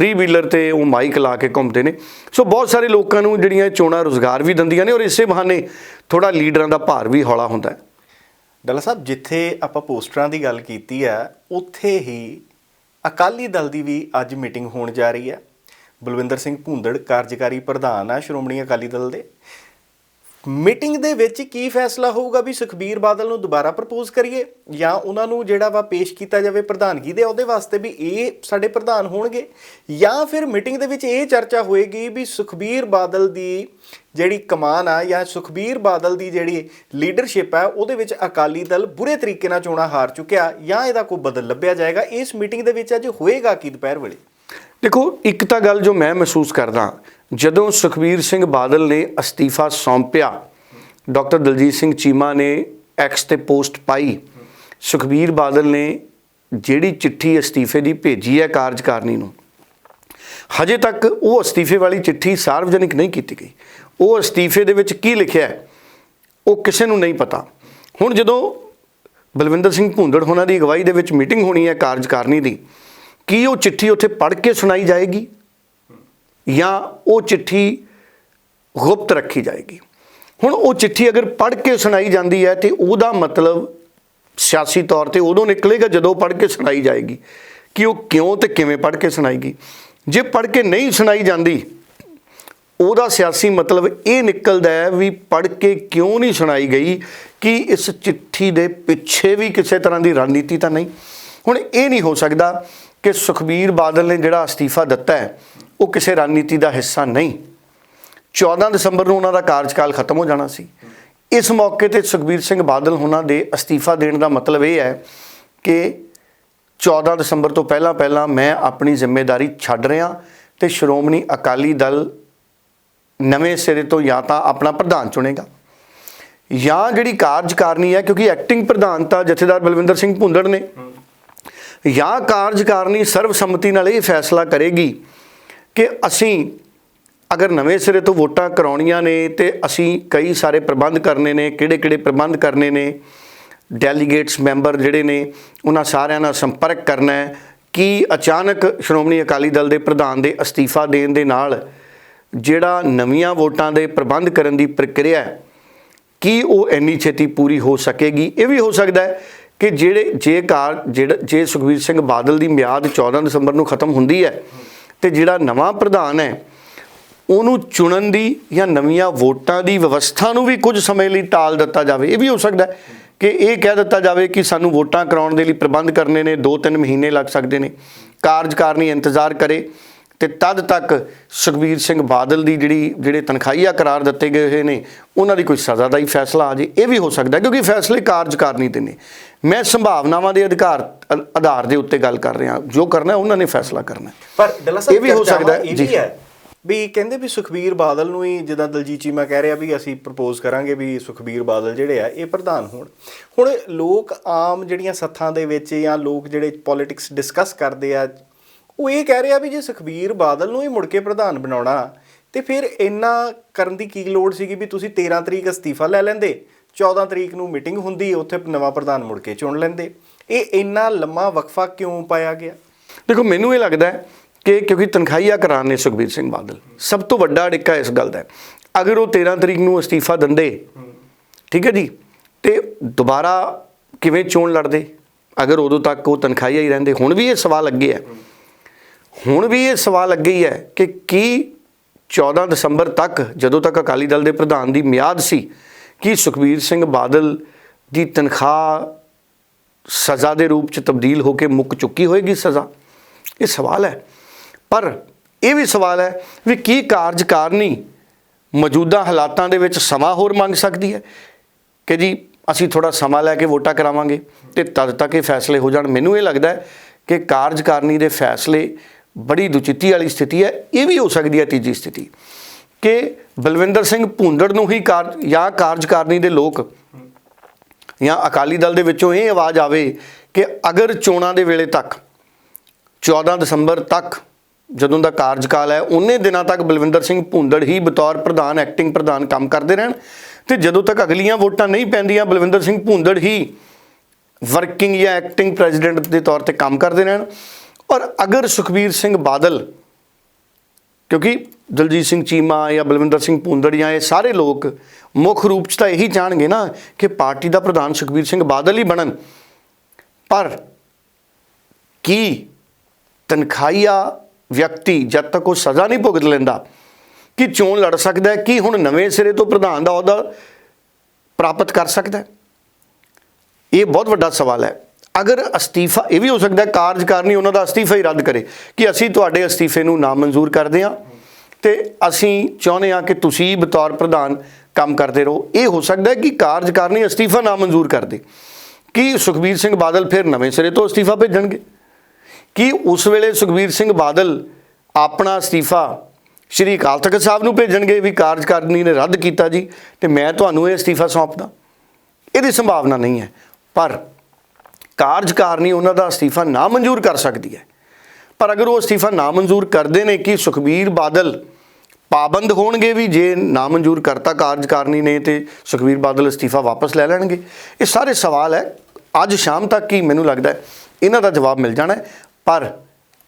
3 ਵੀਲਰ ਤੇ ਉਹ ਮਾਈਕ ਲਾ ਕੇ ਘੁੰਮਦੇ ਨੇ। ਸੋ ਬਹੁਤ ਸਾਰੇ ਲੋਕਾਂ ਨੂੰ ਜਿਹੜੀਆਂ ਚੋਣਾਂ ਰੋਜ਼ਗਾਰ ਵੀ ਦਿੰਦੀਆਂ ਨੇ ਔਰ ਇਸੇ ਬਹਾਨੇ ਥੋੜਾ ਲੀਡਰਾਂ ਦਾ ਭਾਰ ਵੀ ਹੌਲਾ ਹੁੰਦਾ ਹੈ। ਡੱਲਾ ਸਾਹਿਬ ਜਿੱਥੇ ਆਪਾਂ ਪੋਸਟਰਾਂ ਦੀ ਗੱਲ ਕੀਤੀ ਆ ਉੱਥੇ ਹੀ ਅਕਾਲੀ ਦਲ ਦੀ ਵੀ ਅੱਜ ਮੀਟਿੰਗ ਹੋਣ ਜਾ ਰਹੀ ਹੈ। ਬਲਵਿੰਦਰ ਸਿੰਘ ਭੁੰਦੜ, ਕਾਰਜਕਾਰੀ ਪ੍ਰਧਾਨ ਆ ਸ਼੍ਰੋਮਣੀ ਅਕਾਲੀ ਦਲ ਦੇ। ਮੀਟਿੰਗ ਦੇ ਵਿੱਚ ਕੀ ਫੈਸਲਾ ਹੋਊਗਾ ਵੀ ਸੁਖਬੀਰ ਬਾਦਲ ਨੂੰ ਦੁਬਾਰਾ ਪ੍ਰਪੋਜ਼ ਕਰੀਏ ਜਾਂ ਉਹਨਾਂ ਨੂੰ ਜਿਹੜਾ ਵਾ ਪੇਸ਼ ਕੀਤਾ ਜਾਵੇ ਪ੍ਰਧਾਨਗੀ ਦੇ, ਉਹਦੇ ਵਾਸਤੇ ਵੀ ਇਹ ਸਾਡੇ ਪ੍ਰਧਾਨ ਹੋਣਗੇ? ਜਾਂ ਫਿਰ ਮੀਟਿੰਗ ਦੇ ਵਿੱਚ ਇਹ ਚਰਚਾ ਹੋਏਗੀ ਵੀ ਸੁਖਬੀਰ ਬਾਦਲ ਦੀ ਜਿਹੜੀ ਕਮਾਨ ਆ ਜਾਂ ਸੁਖਬੀਰ ਬਾਦਲ ਦੀ ਜਿਹੜੀ ਲੀਡਰਸ਼ਿਪ ਆ, ਉਹਦੇ ਵਿੱਚ ਅਕਾਲੀ ਦਲ ਬੁਰੇ ਤਰੀਕੇ ਨਾਲ ਚੋਣਾਂ ਹਾਰ ਚੁੱਕਿਆ ਜਾਂ ਇਹਦਾ ਕੋਈ ਬਦਲ ਲੱਭਿਆ ਜਾਏਗਾ? ਇਸ ਮੀਟਿੰਗ ਦੇ ਵਿੱਚ ਅੱਜ ਹੋਏਗਾ ਕੀ ਦੁਪਹਿਰ ਵੇਲੇ? ਦੇਖੋ, ਇੱਕ ਤਾਂ ਗੱਲ ਜੋ ਮੈਂ ਮਹਿਸੂਸ ਕਰਦਾ, ਜਦੋਂ ਸੁਖਬੀਰ ਸਿੰਘ ਬਾਦਲ ਨੇ ਅਸਤੀਫਾ ਸੌਂਪਿਆ, ਡਾਕਟਰ ਦਲਜੀਤ ਸਿੰਘ ਚੀਮਾ ਨੇ ਐਕਸ ਤੇ ਪੋਸਟ ਪਾਈ, ਸੁਖਬੀਰ ਬਾਦਲ ਨੇ ਜਿਹੜੀ ਚਿੱਠੀ ਅਸਤੀਫੇ ਦੀ ਭੇਜੀ ਹੈ ਕਾਰਜਕਾਰਨੀ ਨੂੰ, ਹਜੇ ਤੱਕ ਉਹ ਅਸਤੀਫੇ ਵਾਲੀ ਚਿੱਠੀ ਸਾਰਵਜਨਿਕ ਨਹੀਂ ਕੀਤੀ ਗਈ। ਉਹ ਅਸਤੀਫੇ ਦੇ ਵਿੱਚ ਕੀ ਲਿਖਿਆ ਉਹ ਕਿਸੇ ਨੂੰ ਨਹੀਂ ਪਤਾ। ਹੁਣ ਜਦੋਂ ਬਲਵਿੰਦਰ ਸਿੰਘ ਭੁੰਦੜ ਹੋਣਾ ਦੀ ਅਗਵਾਈ ਦੇ ਵਿੱਚ ਮੀਟਿੰਗ ਹੋਣੀ ਹੈ ਕਾਰਜਕਾਰਨੀ ਦੀ ਕੀ ਉਹ ਚਿੱਠੀ ਉੱਥੇ ਪੜ੍ਹ ਕੇ ਸੁਣਾਈ ਜਾਏਗੀ? ਜਾਂ ਉਹ ਚਿੱਠੀ ਗੁਪਤ ਰੱਖੀ ਜਾਏਗੀ? ਹੁਣ ਉਹ ਚਿੱਠੀ ਅਗਰ ਪੜ੍ਹ ਕੇ ਸੁਣਾਈ ਜਾਂਦੀ ਹੈ ਤੇ ਉਹਦਾ ਮਤਲਬ ਸਿਆਸੀ ਤੌਰ ਤੇ ਉਦੋਂ ਨਿਕਲੇਗਾ ਜਦੋਂ ਪੜ੍ਹ ਕੇ ਸੁਣਾਈ ਜਾਏਗੀ। ਕਿ ਉਹ ਕਿਉਂ ਤੇ ਕਿਵੇਂ ਪੜ੍ਹ ਕੇ ਸੁਣਾਏਗੀ? ਜੇ ਪੜ੍ਹ ਕੇ ਨਹੀਂ ਸੁਣਾਈ ਜਾਂਦੀ, ਉਹਦਾ ਸਿਆਸੀ ਮਤਲਬ ਇਹ ਨਿਕਲਦਾ ਹੈ ਵੀ ਪੜ੍ਹ ਕੇ ਕਿਉਂ ਨਹੀਂ ਸੁਣਾਈ ਗਈ ਕਿ ਇਸ ਚਿੱਠੀ ਦੇ ਪਿੱਛੇ ਵੀ ਕਿਸੇ ਤਰ੍ਹਾਂ ਦੀ ਰਣਨੀਤੀ ਤਾਂ ਨਹੀਂ। ਹੁਣ ਇਹ ਨਹੀਂ ਹੋ ਸਕਦਾ ਕਿ ਸੁਖਬੀਰ ਬਾਦਲ ਨੇ ਜਿਹੜਾ ਅਸਤੀਫਾ ਦਿੱਤਾ ਹੈ, ਉਹ ਕਿਸੇ ਰਣਨੀਤੀ ਦਾ ਹਿੱਸਾ ਨਹੀਂ। 14 ਦਸੰਬਰ ਨੂੰ ਉਹਨਾਂ ਦਾ ਕਾਰਜਕਾਲ ਖਤਮ ਹੋ ਜਾਣਾ ਸੀ। ਇਸ ਮੌਕੇ ਤੇ ਸੁਖਬੀਰ ਸਿੰਘ ਬਾਦਲ ਉਹਨਾਂ ਦੇ ਅਸਤੀਫਾ ਦੇਣ ਦਾ ਮਤਲਬ ਇਹ ਹੈ ਕਿ 14 ਦਸੰਬਰ ਤੋਂ ਪਹਿਲਾਂ ਪਹਿਲਾਂ ਮੈਂ ਆਪਣੀ ਜ਼ਿੰਮੇਵਾਰੀ ਛੱਡ ਰਿਹਾ ਤੇ ਸ਼੍ਰੋਮਣੀ ਅਕਾਲੀ ਦਲ ਨਵੇਂ ਸਿਰੇ ਤੋਂ ਜਾਂ ਤਾਂ ਆਪਣਾ ਪ੍ਰਧਾਨ ਚੁਣੇਗਾ। ਜਾਂ ਜਿਹੜੀ ਕਾਰਜਕਾਰਨੀ ਹੈ, ਕਿਉਂਕਿ ਐਕਟਿੰਗ ਪ੍ਰਧਾਨ ਤਾਂ ਜਥੇਦਾਰ ਬਲਵਿੰਦਰ ਸਿੰਘ ਭੁੰਦੜ ਨੇ। ਜਾਂ ਕਾਰਜਕਾਰਨੀ ਸਰਵਸੰਮਤੀ ਨਾਲ ਇਹ ਫੈਸਲਾ ਕਰੇਗੀ ਕਿ ਅਸੀਂ ਅਗਰ ਨਵੇਂ ਸਿਰੇ ਤੋਂ ਵੋਟਾਂ ਕਰਾਉਣੀਆਂ ਨੇ ਤੇ ਅਸੀਂ ਕਈ ਸਾਰੇ ਪ੍ਰਬੰਧ ਕਰਨੇ ਨੇ, ਕਿਹੜੇ-ਕਿਹੜੇ ਪ੍ਰਬੰਧ ਕਰਨੇ ਨੇ ਡੈਲੀਗੇਟਸ ਮੈਂਬਰ ਜਿਹੜੇ ਨੇ, ਉਹਨਾਂ ਸਾਰਿਆਂ ਨਾਲ ਸੰਪਰਕ ਕਰਨਾ ਹੈ। ਕਿ ਅਚਾਨਕ ਸ਼੍ਰੋਮਣੀ ਅਕਾਲੀ ਦਲ ਦੇ ਪ੍ਰਧਾਨ ਦੇ ਅਸਤੀਫਾ ਦੇਣ ਦੇ ਨਾਲ ਜਿਹੜਾ ਨਵੀਆਂ ਵੋਟਾਂ ਦੇ ਪ੍ਰਬੰਧ ਕਰਨ ਦੀ ਪ੍ਰਕਿਰਿਆ ਹੈ, ਕੀ ਉਹ ਇੰਨੀ ਛੇਤੀ ਪੂਰੀ ਹੋ ਸਕੇਗੀ? ਇਹ ਵੀ ਹੋ ਸਕਦਾ ਹੈ ਕਿ ਜਿਹੜੇ ਜੇ ਕਾਰ ਜਿਹੜਾ ਜੇ ਸੁਖਬੀਰ ਸਿੰਘ ਬਾਦਲ ਦੀ ਮਿਆਦ 14 ਦਸੰਬਰ ਨੂੰ ਖਤਮ ਹੁੰਦੀ ਹੈ ਤੇ ਜਿਹੜਾ ਨਵਾਂ ਪ੍ਰਧਾਨ ਹੈ, ਉਹਨੂੰ ਚੁਣਨ ਦੀ ਜਾਂ ਨਵੀਆਂ ਵੋਟਾਂ ਦੀ ਵਿਵਸਥਾ ਨੂੰ ਵੀ ਕੁਝ ਸਮੇਂ ਲਈ ਟਾਲ ਦਿੱਤਾ ਜਾਵੇ, ਇਹ ਵੀ ਹੋ ਸਕਦਾ ਕਿ ਇਹ ਕਹਿ ਦਿੱਤਾ ਜਾਵੇ ਕਿ ਸਾਨੂੰ ਵੋਟਾਂ ਕਰਾਉਣ ਦੇ ਲਈ ਪ੍ਰਬੰਧ ਕਰਨੇ ਨੇ 2-3 ਮਹੀਨੇ ਲੱਗ ਸਕਦੇ ਨੇ, ਕਾਰਜਕਾਰਨੀ ਇੰਤਜ਼ਾਰ ਕਰੇ ਤੇ ਤਦ ਤੱਕ ਸੁਖਬੀਰ ਸਿੰਘ ਬਾਦਲ ਦੀ ਜਿਹੜੀ, ਜਿਹੜੇ ਤਨਖਾਹੀਆ ਕਰਾਰ ਦਿੱਤੇ ਗਏ ਹੋਏ ਨੇ, ਉਹਨਾਂ ਦੀ ਕੋਈ ਸਜ਼ਾ ਦਾ ਹੀ ਫੈਸਲਾ ਆ ਜੇ ਇਹ ਵੀ ਹੋ ਸਕਦਾ ਕਿਉਂਕਿ ਫੈਸਲੇ ਕਾਰਜਕਾਰਨੀ ਦੇ ਨੇ। ਮੈਂ ਸੰਭਾਵਨਾਵਾਂ ਦੇ ਅਧਿਕਾਰ ਅ- ਆਧਾਰ ਦੇ ਉੱਤੇ ਗੱਲ ਕਰ ਰਿਹਾ। ਜੋ ਕਰਨਾ ਹੈ ਉਹਨਾਂ ਨੇ ਫੈਸਲਾ ਕਰਨਾ ਹੈ। ਪਰ ਡੱਲਾ ਇਹ ਵੀ ਹੋ ਸਕਦਾ ਹੈ, ਇਹ ਜੀ। ਵੀ ਹੈ ਵੀ ਕਹਿੰਦੇ ਵੀ ਸੁਖਬੀਰ ਬਾਦਲ ਨੂੰ ਹੀ ਜਿੱਦਾਂ ਦਲਜੀਤ ਚੀਮਾ ਕਹਿ ਰਿਹਾ ਵੀ ਅਸੀਂ ਪ੍ਰਪੋਜ਼ ਕਰਾਂਗੇ ਵੀ ਸੁਖਬੀਰ ਬਾਦਲ ਜਿਹੜੇ ਆ ਇਹ ਪ੍ਰਧਾਨ ਹੋਣ। ਹੁਣ ਲੋਕ ਆਮ ਜਿਹੜੀਆਂ ਸੱਥਾਂ ਦੇ ਵਿੱਚ ਜਾਂ ਲੋਕ ਜਿਹੜੇ ਪੋਲਿਟਿਕਸ ਡਿਸਕਸ ਕਰਦੇ ਆ ਉਹ ਇਹ ਕਹਿ ਰਿਹਾ ਵੀ ਜੇ ਸੁਖਬੀਰ ਬਾਦਲ ਨੂੰ ਹੀ ਮੁੜ ਕੇ ਪ੍ਰਧਾਨ ਬਣਾਉਣਾ ਤੇ ਫਿਰ ਇੰਨਾ ਕਰਨ ਦੀ ਕੀ ਲੋੜ ਸੀਗੀ ਵੀ ਤੁਸੀਂ 13 ਤਰੀਕ ਅਸਤੀਫਾ ਲੈ ਲੈਂਦੇ 14 ਤਰੀਕ ਨੂੰ ਮੀਟਿੰਗ ਹੁੰਦੀ, ਉੱਥੇ ਨਵਾਂ ਪ੍ਰਧਾਨ ਮੁੜ ਕੇ ਚੁਣ ਲੈਂਦੇ। ਇਹ ਇੰਨਾ ਲੰਮਾ ਵਕਫਾ ਕਿਉਂ ਪਾਇਆ ਗਿਆ? ਦੇਖੋ, ਮੈਨੂੰ ਇਹ ਲੱਗਦਾ ਹੈ ਕਿ ਕਿਉਂਕਿ ਤਨਖਾਹੀਆ ਕਰਾਰ ਨੇ ਸੁਖਬੀਰ ਸਿੰਘ ਬਾਦਲ। ਸਭ ਤੋਂ ਵੱਡਾ ਅੜਿੱਕਾ ਇਸ ਗੱਲ ਦਾ ਅਗਰ ਉਹ 13 ਤਰੀਕ ਨੂੰ ਅਸਤੀਫਾ ਦਿੰਦੇ, ਠੀਕ ਹੈ ਜੀ, ਤੇ ਦੁਬਾਰਾ ਕਿਵੇਂ ਚੋਣ ਲੜਦੇ? ਅਗਰ ਉਦੋਂ ਤੱਕ ਉਹ ਤਨਖਾਹੀਆ ਹੀ ਰਹਿੰਦੇ, ਹੁਣ ਵੀ ਇਹ ਸਵਾਲ ਅੱਗੇ ਹੈ। ਹੁਣ ਵੀ ਇਹ ਸਵਾਲ ਅੱਗੇ ਹੀ ਹੈ ਕਿ ਕੀ 14 ਦਸੰਬਰ ਤੱਕ, ਜਦੋਂ ਤੱਕ ਅਕਾਲੀ ਦਲ ਦੇ ਪ੍ਰਧਾਨ ਦੀ ਮਿਆਦ ਸੀ ਕੀ ਸੁਖਬੀਰ ਸਿੰਘ ਬਾਦਲ ਦੀ ਤਨਖਾਹ ਸਜ਼ਾ ਦੇ ਰੂਪ ਚ ਤਬਦੀਲ ਹੋ ਕੇ ਮੁੱਕ ਚੁੱਕੀ ਹੋਏਗੀ ਸਜ਼ਾ? ਇਹ ਸਵਾਲ ਹੈ। ਪਰ ਇਹ ਵੀ ਸਵਾਲ ਹੈ ਵੀ ਕੀ ਕਾਰਜਕਾਰਨੀ ਮੌਜੂਦਾ ਹਾਲਾਤਾਂ ਦੇ ਵਿੱਚ ਸਮਾਂ ਹੋਰ ਮੰਗ ਸਕਦੀ ਹੈ? ਕਿ ਜੀ, ਅਸੀਂ ਥੋੜਾ ਸਮਾਂ ਲੈ ਕੇ ਵੋਟਾਂ ਕਰਾਵਾਂਗੇ ਤੇ ਤਦ ਤੱਕ ਇਹ ਫੈਸਲੇ ਹੋ ਜਾਣ। ਮੈਨੂੰ ਇਹ ਲੱਗਦਾ ਹੈ ਕਿ ਕਾਰਜਕਾਰਨੀ ਦੇ ਫੈਸਲੇ ਬੜੀ ਦੁਚਿੱਤੀ ਵਾਲੀ ਸਥਿਤੀ ਹੈ। ਇਹ ਵੀ ਹੋ ਸਕਦੀ ਹੈ ਤੀਜੀ ਸਥਿਤੀ। ਕਿ ਬਲਵਿੰਦਰ ਸਿੰਘ ਭੁੰਦੜ ਨੂੰ ਹੀ ਕਾਰ ਜਾਂ ਕਾਰਜਕਾਰਨੀ ਦੇ ਲੋਕ ਜਾਂ ਅਕਾਲੀ ਦਲ ਦੇ ਵਿੱਚੋਂ ਇਹ ਆਵਾਜ਼ ਆਵੇ ਕਿ ਅਗਰ ਚੋਣਾਂ ਦੇ ਵੇਲੇ ਤੱਕ 14 ਦਸੰਬਰ ਤੱਕ ਜਦੋਂ ਦਾ ਕਾਰਜਕਾਲ ਹੈ, ਉਹਨੇ ਦਿਨਾਂ ਤੱਕ ਬਲਵਿੰਦਰ ਸਿੰਘ ਭੁੰਦੜ ਹੀ ਬਤੌਰ ਪ੍ਰਧਾਨ ਐਕਟਿੰਗ ਪ੍ਰਧਾਨ ਕੰਮ ਕਰਦੇ ਰਹਿਣ ਤੇ ਜਦੋਂ ਤੱਕ ਅਗਲੀਆਂ ਵੋਟਾਂ ਨਹੀਂ ਪੈਂਦੀਆਂ, ਬਲਵਿੰਦਰ ਸਿੰਘ ਭੁੰਦੜ ਹੀ ਵਰਕਿੰਗ ਜਾਂ ਐਕਟਿੰਗ ਪ੍ਰੈਜ਼ੀਡੈਂਟ ਦੇ ਤੌਰ ਤੇ ਕੰਮ ਕਰਦੇ ਰਹਿਣ। ਔਰ ਅਗਰ ਸੁਖਬੀਰ ਸਿੰਘ ਬਾਦਲ ਕਿਉਂਕਿ ਦਲਜੀਤ ਸਿੰਘ ਚੀਮਾ ਜਾਂ ਬਲਵਿੰਦਰ ਸਿੰਘ ਭੁੰਦੜ ਜਾਂ ਇਹ ਸਾਰੇ ਲੋਕ ਮੁੱਖ ਰੂਪ 'ਚ ਤਾਂ ਇਹੀ ਚਾਹਣਗੇ ਨਾ ਕਿ ਪਾਰਟੀ ਦਾ ਪ੍ਰਧਾਨ ਸੁਖਬੀਰ ਸਿੰਘ ਬਾਦਲ ਹੀ ਬਣਨ। ਪਰ ਕੀ ਤਨਖਾਹੀਆ ਵਿਅਕਤੀ ਜਦ ਤੱਕ ਉਹ ਸਜ਼ਾ ਨਹੀਂ ਭੁਗਤ ਲੈਂਦਾ, ਕਿ ਚੋਣ ਲੜ ਸਕਦਾ ਹੈ, ਕੀ ਹੁਣ ਨਵੇਂ ਸਿਰੇ ਤੋਂ ਪ੍ਰਧਾਨ ਦਾ ਅਹੁਦਾ ਪ੍ਰਾਪਤ ਕਰ ਸਕਦਾ ਹੈ? ਇਹ ਬਹੁਤ ਵੱਡਾ ਸਵਾਲ ਹੈ। ਅਗਰ ਅਸਤੀਫਾ, ਇਹ ਵੀ ਹੋ ਸਕਦਾ ਕਾਰਜਕਾਰਨੀ ਉਹਨਾਂ ਦਾ ਅਸਤੀਫਾ ਹੀ ਰੱਦ ਕਰੇ ਕਿ ਅਸੀਂ ਤੁਹਾਡੇ ਅਸਤੀਫੇ ਨੂੰ ਨਾ ਮਨਜ਼ੂਰ ਕਰਦੇ ਹਾਂ ਤੇ ਅਸੀਂ ਚਾਹੁੰਦੇ ਹਾਂ ਕਿ ਤੁਸੀਂ ਬਤੌਰ ਪ੍ਰਧਾਨ ਕੰਮ ਕਰਦੇ ਰਹੋ। ਇਹ ਹੋ ਸਕਦਾ ਕਿ ਕਾਰਜਕਾਰਨੀ ਅਸਤੀਫਾ ਨਾਮਨਜ਼ੂਰ ਕਰ ਦੇ। ਕੀ ਸੁਖਬੀਰ ਸਿੰਘ ਬਾਦਲ ਫਿਰ ਨਵੇਂ ਸਿਰੇ ਤੋਂ ਅਸਤੀਫਾ ਭੇਜਣਗੇ? ਕੀ ਉਸ ਵੇਲੇ ਸੁਖਬੀਰ ਸਿੰਘ ਬਾਦਲ ਆਪਣਾ ਅਸਤੀਫਾ ਸ਼੍ਰੀ ਅਕਾਲ ਤਖਤ ਸਾਹਿਬ ਨੂੰ ਭੇਜਣਗੇ ਵੀ ਕਾਰਜਕਾਰਨੀ ਨੇ ਰੱਦ ਕੀਤਾ ਜੀ ਤੇ ਮੈਂ ਤੁਹਾਨੂੰ ਇਹ ਅਸਤੀਫਾ ਸੌਂਪਦਾ? ਇਹਦੀ ਸੰਭਾਵਨਾ ਨਹੀਂ ਹੈ, ਪਰ ਕਾਰਜਕਾਰਨੀ ਉਹਨਾਂ ਦਾ ਅਸਤੀਫਾ ਨਾ ਮਨਜ਼ੂਰ ਕਰ ਸਕਦੀ ਹੈ। ਪਰ ਅਗਰ ਉਹ ਅਸਤੀਫਾ ਨਾ ਮਨਜ਼ੂਰ ਕਰਦੇ ਨੇ ਕਿ ਸੁਖਬੀਰ ਬਾਦਲ ਪਾਬੰਦ ਹੋਣਗੇ ਵੀ, ਜੇ ਨਾ ਮਨਜ਼ੂਰ ਕਰਤਾ ਕਾਰਜਕਾਰਨੀ ਨੇ ਤੇ ਸੁਖਬੀਰ ਬਾਦਲ ਅਸਤੀਫਾ ਵਾਪਸ ਲੈ ਲੈਣਗੇ। ਇਹ ਸਾਰੇ ਸਵਾਲ ਹੈ। ਅੱਜ ਸ਼ਾਮ ਤੱਕ ਹੀ ਮੈਨੂੰ ਲੱਗਦਾ ਹੈ, ਇਹਨਾਂ ਦਾ ਜਵਾਬ ਮਿਲ ਜਾਣਾ ਪਰ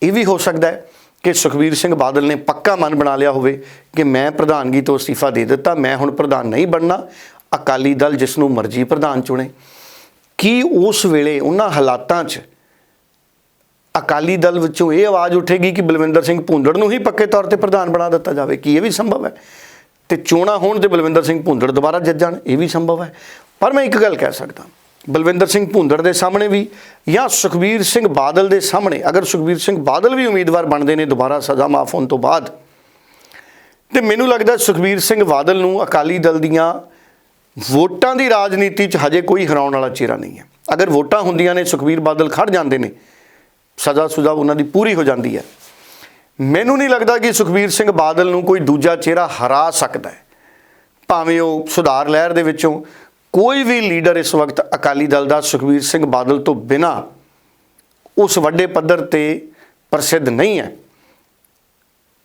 ਇਹ ਵੀ ਹੋ ਸਕਦਾ ਹੈ ਕਿ ਸੁਖਬੀਰ ਸਿੰਘ ਬਾਦਲ ਨੇ ਪੱਕਾ ਮਨ ਬਣਾ ਲਿਆ ਹੋਵੇ ਕਿ ਮੈਂ ਪ੍ਰਧਾਨਗੀ ਤੋਂ ਅਸਤੀਫਾ ਦੇ ਦਿੱਤਾ, ਮੈਂ ਹੁਣ ਪ੍ਰਧਾਨ ਨਹੀਂ ਬਣਨਾ। ਅਕਾਲੀ ਦਲ ਜਿਸ ਨੂੰ ਮਰਜ਼ੀ ਪ੍ਰਧਾਨ ਚੁਣੇ। ਕੀ ਉਸ ਵੇਲੇ ਉਹਨਾਂ ਹਾਲਾਤਾਂ 'ਚ ਅਕਾਲੀ ਦਲ ਵਿੱਚੋਂ ਇਹ ਆਵਾਜ਼ ਉੱਠੇਗੀ ਕਿ ਬਲਵਿੰਦਰ ਸਿੰਘ ਭੁੰਦੜ ਨੂੰ ਹੀ ਪੱਕੇ ਤੌਰ ਤੇ ਪ੍ਰਧਾਨ ਬਣਾ ਦਿੱਤਾ ਜਾਵੇ, ਕੀ ਇਹ ਵੀ ਸੰਭਵ ਹੈ? ਤੇ ਚੋਣਾਂ ਹੋਣ ਤੇ ਬਲਵਿੰਦਰ ਸਿੰਘ ਭੁੰਦੜ ਦੁਬਾਰਾ ਜਿੱਤ ਜਾਣ, ਇਹ ਵੀ ਸੰਭਵ ਹੈ। ਪਰ ਮੈਂ ਇੱਕ ਗੱਲ ਕਹਿ ਸਕਦਾ, ਬਲਵਿੰਦਰ ਸਿੰਘ ਭੁੰਦੜ ਦੇ ਸਾਹਮਣੇ ਵੀ ਜਾਂ ਸੁਖਬੀਰ ਸਿੰਘ ਬਾਦਲ ਦੇ ਸਾਹਮਣੇ, ਅਗਰ ਸੁਖਬੀਰ ਸਿੰਘ ਬਾਦਲ ਵੀ ਉਮੀਦਵਾਰ ਬਣਦੇ ਨੇ ਦੁਬਾਰਾ ਸਜ਼ਾ ਮਾਫ ਹੋਣ ਤੋਂ ਬਾਅਦ, ਤੇ ਮੈਨੂੰ ਲੱਗਦਾ ਸੁਖਬੀਰ ਸਿੰਘ ਬਾਦਲ ਨੂੰ ਅਕਾਲੀ ਦਲ ਦੀਆਂ ਵੋਟਾਂ ਦੀ ਰਾਜਨੀਤੀ 'ਚ ਹਜੇ ਕੋਈ ਹਰਾਉਣ ਵਾਲਾ ਚਿਹਰਾ ਨਹੀਂ ਹੈ। ਅਗਰ ਵੋਟਾਂ ਹੁੰਦੀਆਂ ਨੇ, ਸੁਖਬੀਰ ਬਾਦਲ ਖੜ ਜਾਂਦੇ ਨੇ, ਸਜ਼ਾ ਸੁਜਾ ਉਹਨਾਂ ਦੀ ਪੂਰੀ ਹੋ ਜਾਂਦੀ ਹੈ। ਮੈਨੂੰ ਨਹੀਂ ਲੱਗਦਾ ਕਿ ਸੁਖਬੀਰ ਸਿੰਘ ਬਾਦਲ ਨੂੰ ਕੋਈ ਦੂਜਾ ਚਿਹਰਾ ਹਰਾ ਸਕਦਾ ਹੈ। ਭਾਵੇਂ ਉਹ ਸੁਧਾਰ ਲਹਿਰ ਦੇ ਵਿੱਚੋਂ ਕੋਈ ਵੀ ਲੀਡਰ ਇਸ ਵਕਤ ਅਕਾਲੀ ਦਲ ਦਾ ਸੁਖਬੀਰ ਸਿੰਘ ਬਾਦਲ ਤੋਂ ਬਿਨਾ ਉਸ ਵੱਡੇ ਪੱਧਰ ਤੇ ਪ੍ਰਸਿੱਧ ਨਹੀਂ ਹੈ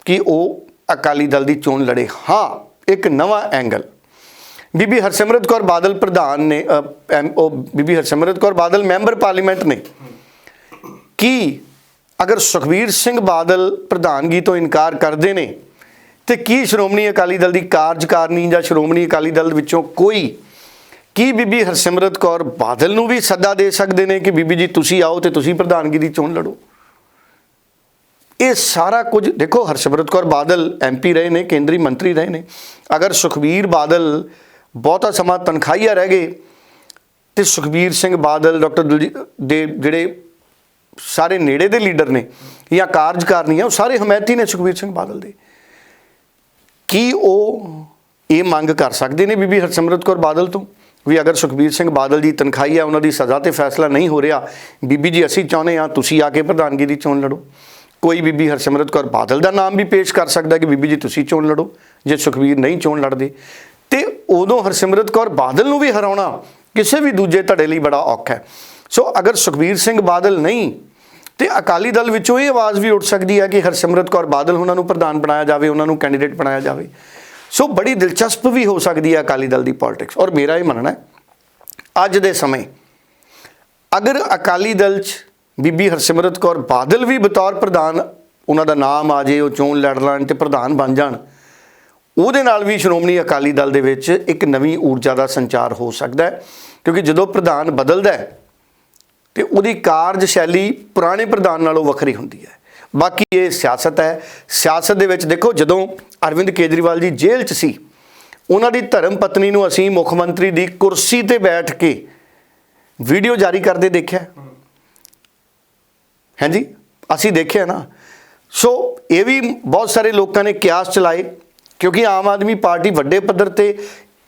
ਕਿ ਉਹ ਅਕਾਲੀ ਦਲ ਦੀ ਚੋਣ ਲੜੇ। ਹਾਂ, ਇੱਕ ਨਵਾਂ ਐਂਗਲ ਬੀਬੀ ਹਰਸਿਮਰਤ ਕੌਰ ਬਾਦਲ ਪ੍ਰਧਾਨ ਨੇ ਐਮ- ਉਹ ਬੀਬੀ ਹਰਸਿਮਰਤ ਕੌਰ ਬਾਦਲ ਮੈਂਬਰ ਪਾਰਲੀਮੈਂਟ ਨੇ। ਕੀ ਅਗਰ ਸੁਖਬੀਰ ਸਿੰਘ ਬਾਦਲ ਪ੍ਰਧਾਨਗੀ ਤੋਂ ਇਨਕਾਰ ਕਰਦੇ ਨੇ, ਤੇ ਕੀ ਸ਼੍ਰੋਮਣੀ ਅਕਾਲੀ ਦਲ ਦੀ ਕਾਰਜਕਾਰਨੀ ਜਾਂ ਸ਼੍ਰੋਮਣੀ ਅਕਾਲੀ ਦਲ ਵਿੱਚੋਂ ਕੋਈ, ਕੀ ਬੀਬੀ ਹਰਸਿਮਰਤ ਕੌਰ ਬਾਦਲ ਨੂੰ ਵੀ ਸੱਦਾ ਦੇ ਸਕਦੇ ਨੇ ਕਿ ਬੀਬੀ ਜੀ ਤੁਸੀਂ ਆਓ ਤੇ ਤੁਸੀਂ ਪ੍ਰਧਾਨਗੀ ਦੀ ਚੋਣ ਲੜੋ? ਇਹ ਸਾਰਾ ਕੁਝ, ਦੇਖੋ ਹਰਸਿਮਰਤ ਕੌਰ ਬਾਦਲ ਐਮਪੀ ਰਹੇ ਨੇ, ਕੇਂਦਰੀ ਮੰਤਰੀ ਰਹੇ ਨੇ। ਅਗਰ ਸੁਖਬੀਰ ਬਾਦਲ ਬਹੁਤਾ ਸਮਾਂ ਤਨਖਾਹੀਆ ਰਹਿ ਗਏ ਤੇ ਸੁਖਬੀਰ ਸਿੰਘ ਬਾਦਲ, ਡਾਕਟਰ ਦਲਜੀਤ ਦੇ ਜਿਹੜੇ ਸਾਰੇ ਨੇੜੇ ਦੇ ਲੀਡਰ ਨੇ ਜਾਂ ਕਾਰਜਕਾਰਨੀ ਆ ਉਹ ਸਾਰੇ ਹਮਾਇਤੀ ਨੇ ਸੁਖਬੀਰ ਸਿੰਘ ਬਾਦਲ ਦੇ। ਕੀ ਉਹ ਇਹ ਮੰਗ ਕਰ ਸਕਦੇ ਨੇ ਬੀਬੀ ਹਰਸਿਮਰਤ ਕੌਰ ਬਾਦਲ ਤੋਂ ਵੀ ਅਗਰ ਸੁਖਬੀਰ ਸਿੰਘ ਬਾਦਲ ਦੀ ਤਨਖਾਹੀ ਆ, ਉਹਨਾਂ ਦੀ ਸਜ਼ਾ ਤੇ ਫੈਸਲਾ ਨਹੀਂ ਹੋ ਰਿਹਾ, ਬੀਬੀ ਜੀ ਅਸੀਂ ਚਾਹੁੰਦੇ ਹਾਂ ਤੁਸੀਂ ਆ ਕੇ ਪ੍ਰਧਾਨਗੀ ਦੀ ਚੋਣ ਲੜੋ। ਕੋਈ ਬੀਬੀ ਹਰਸਿਮਰਤ ਕੌਰ ਬਾਦਲ ਦਾ ਨਾਮ ਵੀ ਪੇਸ਼ ਕਰ ਸਕਦਾ ਕਿ ਬੀਬੀ ਜੀ ਤੁਸੀਂ ਚੋਣ ਲੜੋ, ਜੇ ਸੁਖਬੀਰ ਨਹੀਂ ਚੋਣ ਲੜਦੇ। ਉਦੋਂ ਹਰਸਿਮਰਤ ਕੌਰ ਬਾਦਲ ਨੂੰ ਵੀ ਹਰਾਉਣਾ ਕਿਸੇ ਵੀ ਦੂਜੇ ਧੜੇ ਲਈ ਬੜਾ ਔਖਾ ਹੈ। ਸੋ ਅਗਰ ਸੁਖਬੀਰ ਸਿੰਘ ਬਾਦਲ ਨਹੀਂ, ਤੇ ਅਕਾਲੀ ਦਲ ਵਿੱਚੋਂ ਇਹ ਆਵਾਜ਼ ਵੀ ਉੱਠ ਸਕਦੀ ਹੈ ਕਿ ਹਰਸਿਮਰਤ ਕੌਰ ਬਾਦਲ ਉਹਨਾਂ ਨੂੰ ਪ੍ਰਧਾਨ ਬਣਾਇਆ ਜਾਵੇ, ਉਹਨਾਂ ਨੂੰ ਕੈਂਡੀਡੇਟ ਬਣਾਇਆ ਜਾਵੇ। ਸੋ ਬੜੀ ਦਿਲਚਸਪ ਵੀ ਹੋ ਸਕਦੀ ਹੈ ਅਕਾਲੀ ਦਲ ਦੀ ਪੋਲਿਟਿਕਸ। ਔਰ ਮੇਰਾ ਇਹ ਮੰਨਣਾ ਹੈ, ਅੱਜ ਦੇ ਸਮੇਂ ਅਗਰ ਅਕਾਲੀ ਦਲ 'ਚ ਬੀਬੀ ਹਰਸਿਮਰਤ ਕੌਰ ਬਾਦਲ ਵੀ ਬਤੌਰ ਪ੍ਰਧਾਨ, ਉਹਨਾਂ ਦਾ ਨਾਮ ਆ ਜੇ, ਉਹ ਚੋਣ ਲੜ ਲੈਣ ਤੇ ਪ੍ਰਧਾਨ ਬਣ ਜਾਣ ਉਹਦੇ ਨਾਲ ਵੀ ਸ਼੍ਰੋਮਣੀ ਅਕਾਲੀ ਦਲ ਦੇ ਵਿੱਚ ਇੱਕ ਨਵੀਂ ਊਰਜਾ ਦਾ ਸੰਚਾਰ ਹੋ ਸਕਦਾ ਹੈ, ਕਿਉਂਕਿ ਜਦੋਂ ਪ੍ਰਧਾਨ ਬਦਲਦਾ ਹੈ, ਤੇ ਉਹਦੀ ਕਾਰਜਸ਼ੈਲੀ ਪੁਰਾਣੇ ਪ੍ਰਧਾਨ ਨਾਲੋਂ ਵੱਖਰੀ ਹੁੰਦੀ ਹੈ। ਬਾਕੀ ਇਹ ਸਿਆਸਤ ਹੈ। ਸਿਆਸਤ ਦੇ ਵਿੱਚ ਦੇਖੋ, ਜਦੋਂ ਅਰਵਿੰਦ ਕੇਜਰੀਵਾਲ ਜੀ ਜੇਲ੍ਹ 'ਚ ਸੀ, ਉਹਨਾਂ ਦੀ ਧਰਮ ਪਤਨੀ ਨੂੰ ਅਸੀਂ ਮੁੱਖ ਮੰਤਰੀ ਦੀ ਕੁਰਸੀ ਤੇ ਬੈਠ ਕੇ ਵੀਡੀਓ ਜਾਰੀ ਕਰਦੇ ਦੇਖਿਆ। ਹਾਂਜੀ ਅਸੀਂ ਦੇਖਿਆ ਨਾ। ਸੋ ਇਹ ਵੀ ਬਹੁਤ ਸਾਰੇ ਲੋਕਾਂ ਨੇ ਕਿਆਸ ਚਲਾਏ। ਕਿਉਂਕਿ ਆਮ ਆਦਮੀ ਪਾਰਟੀ ਵੱਡੇ ਪੱਧਰ ਤੇ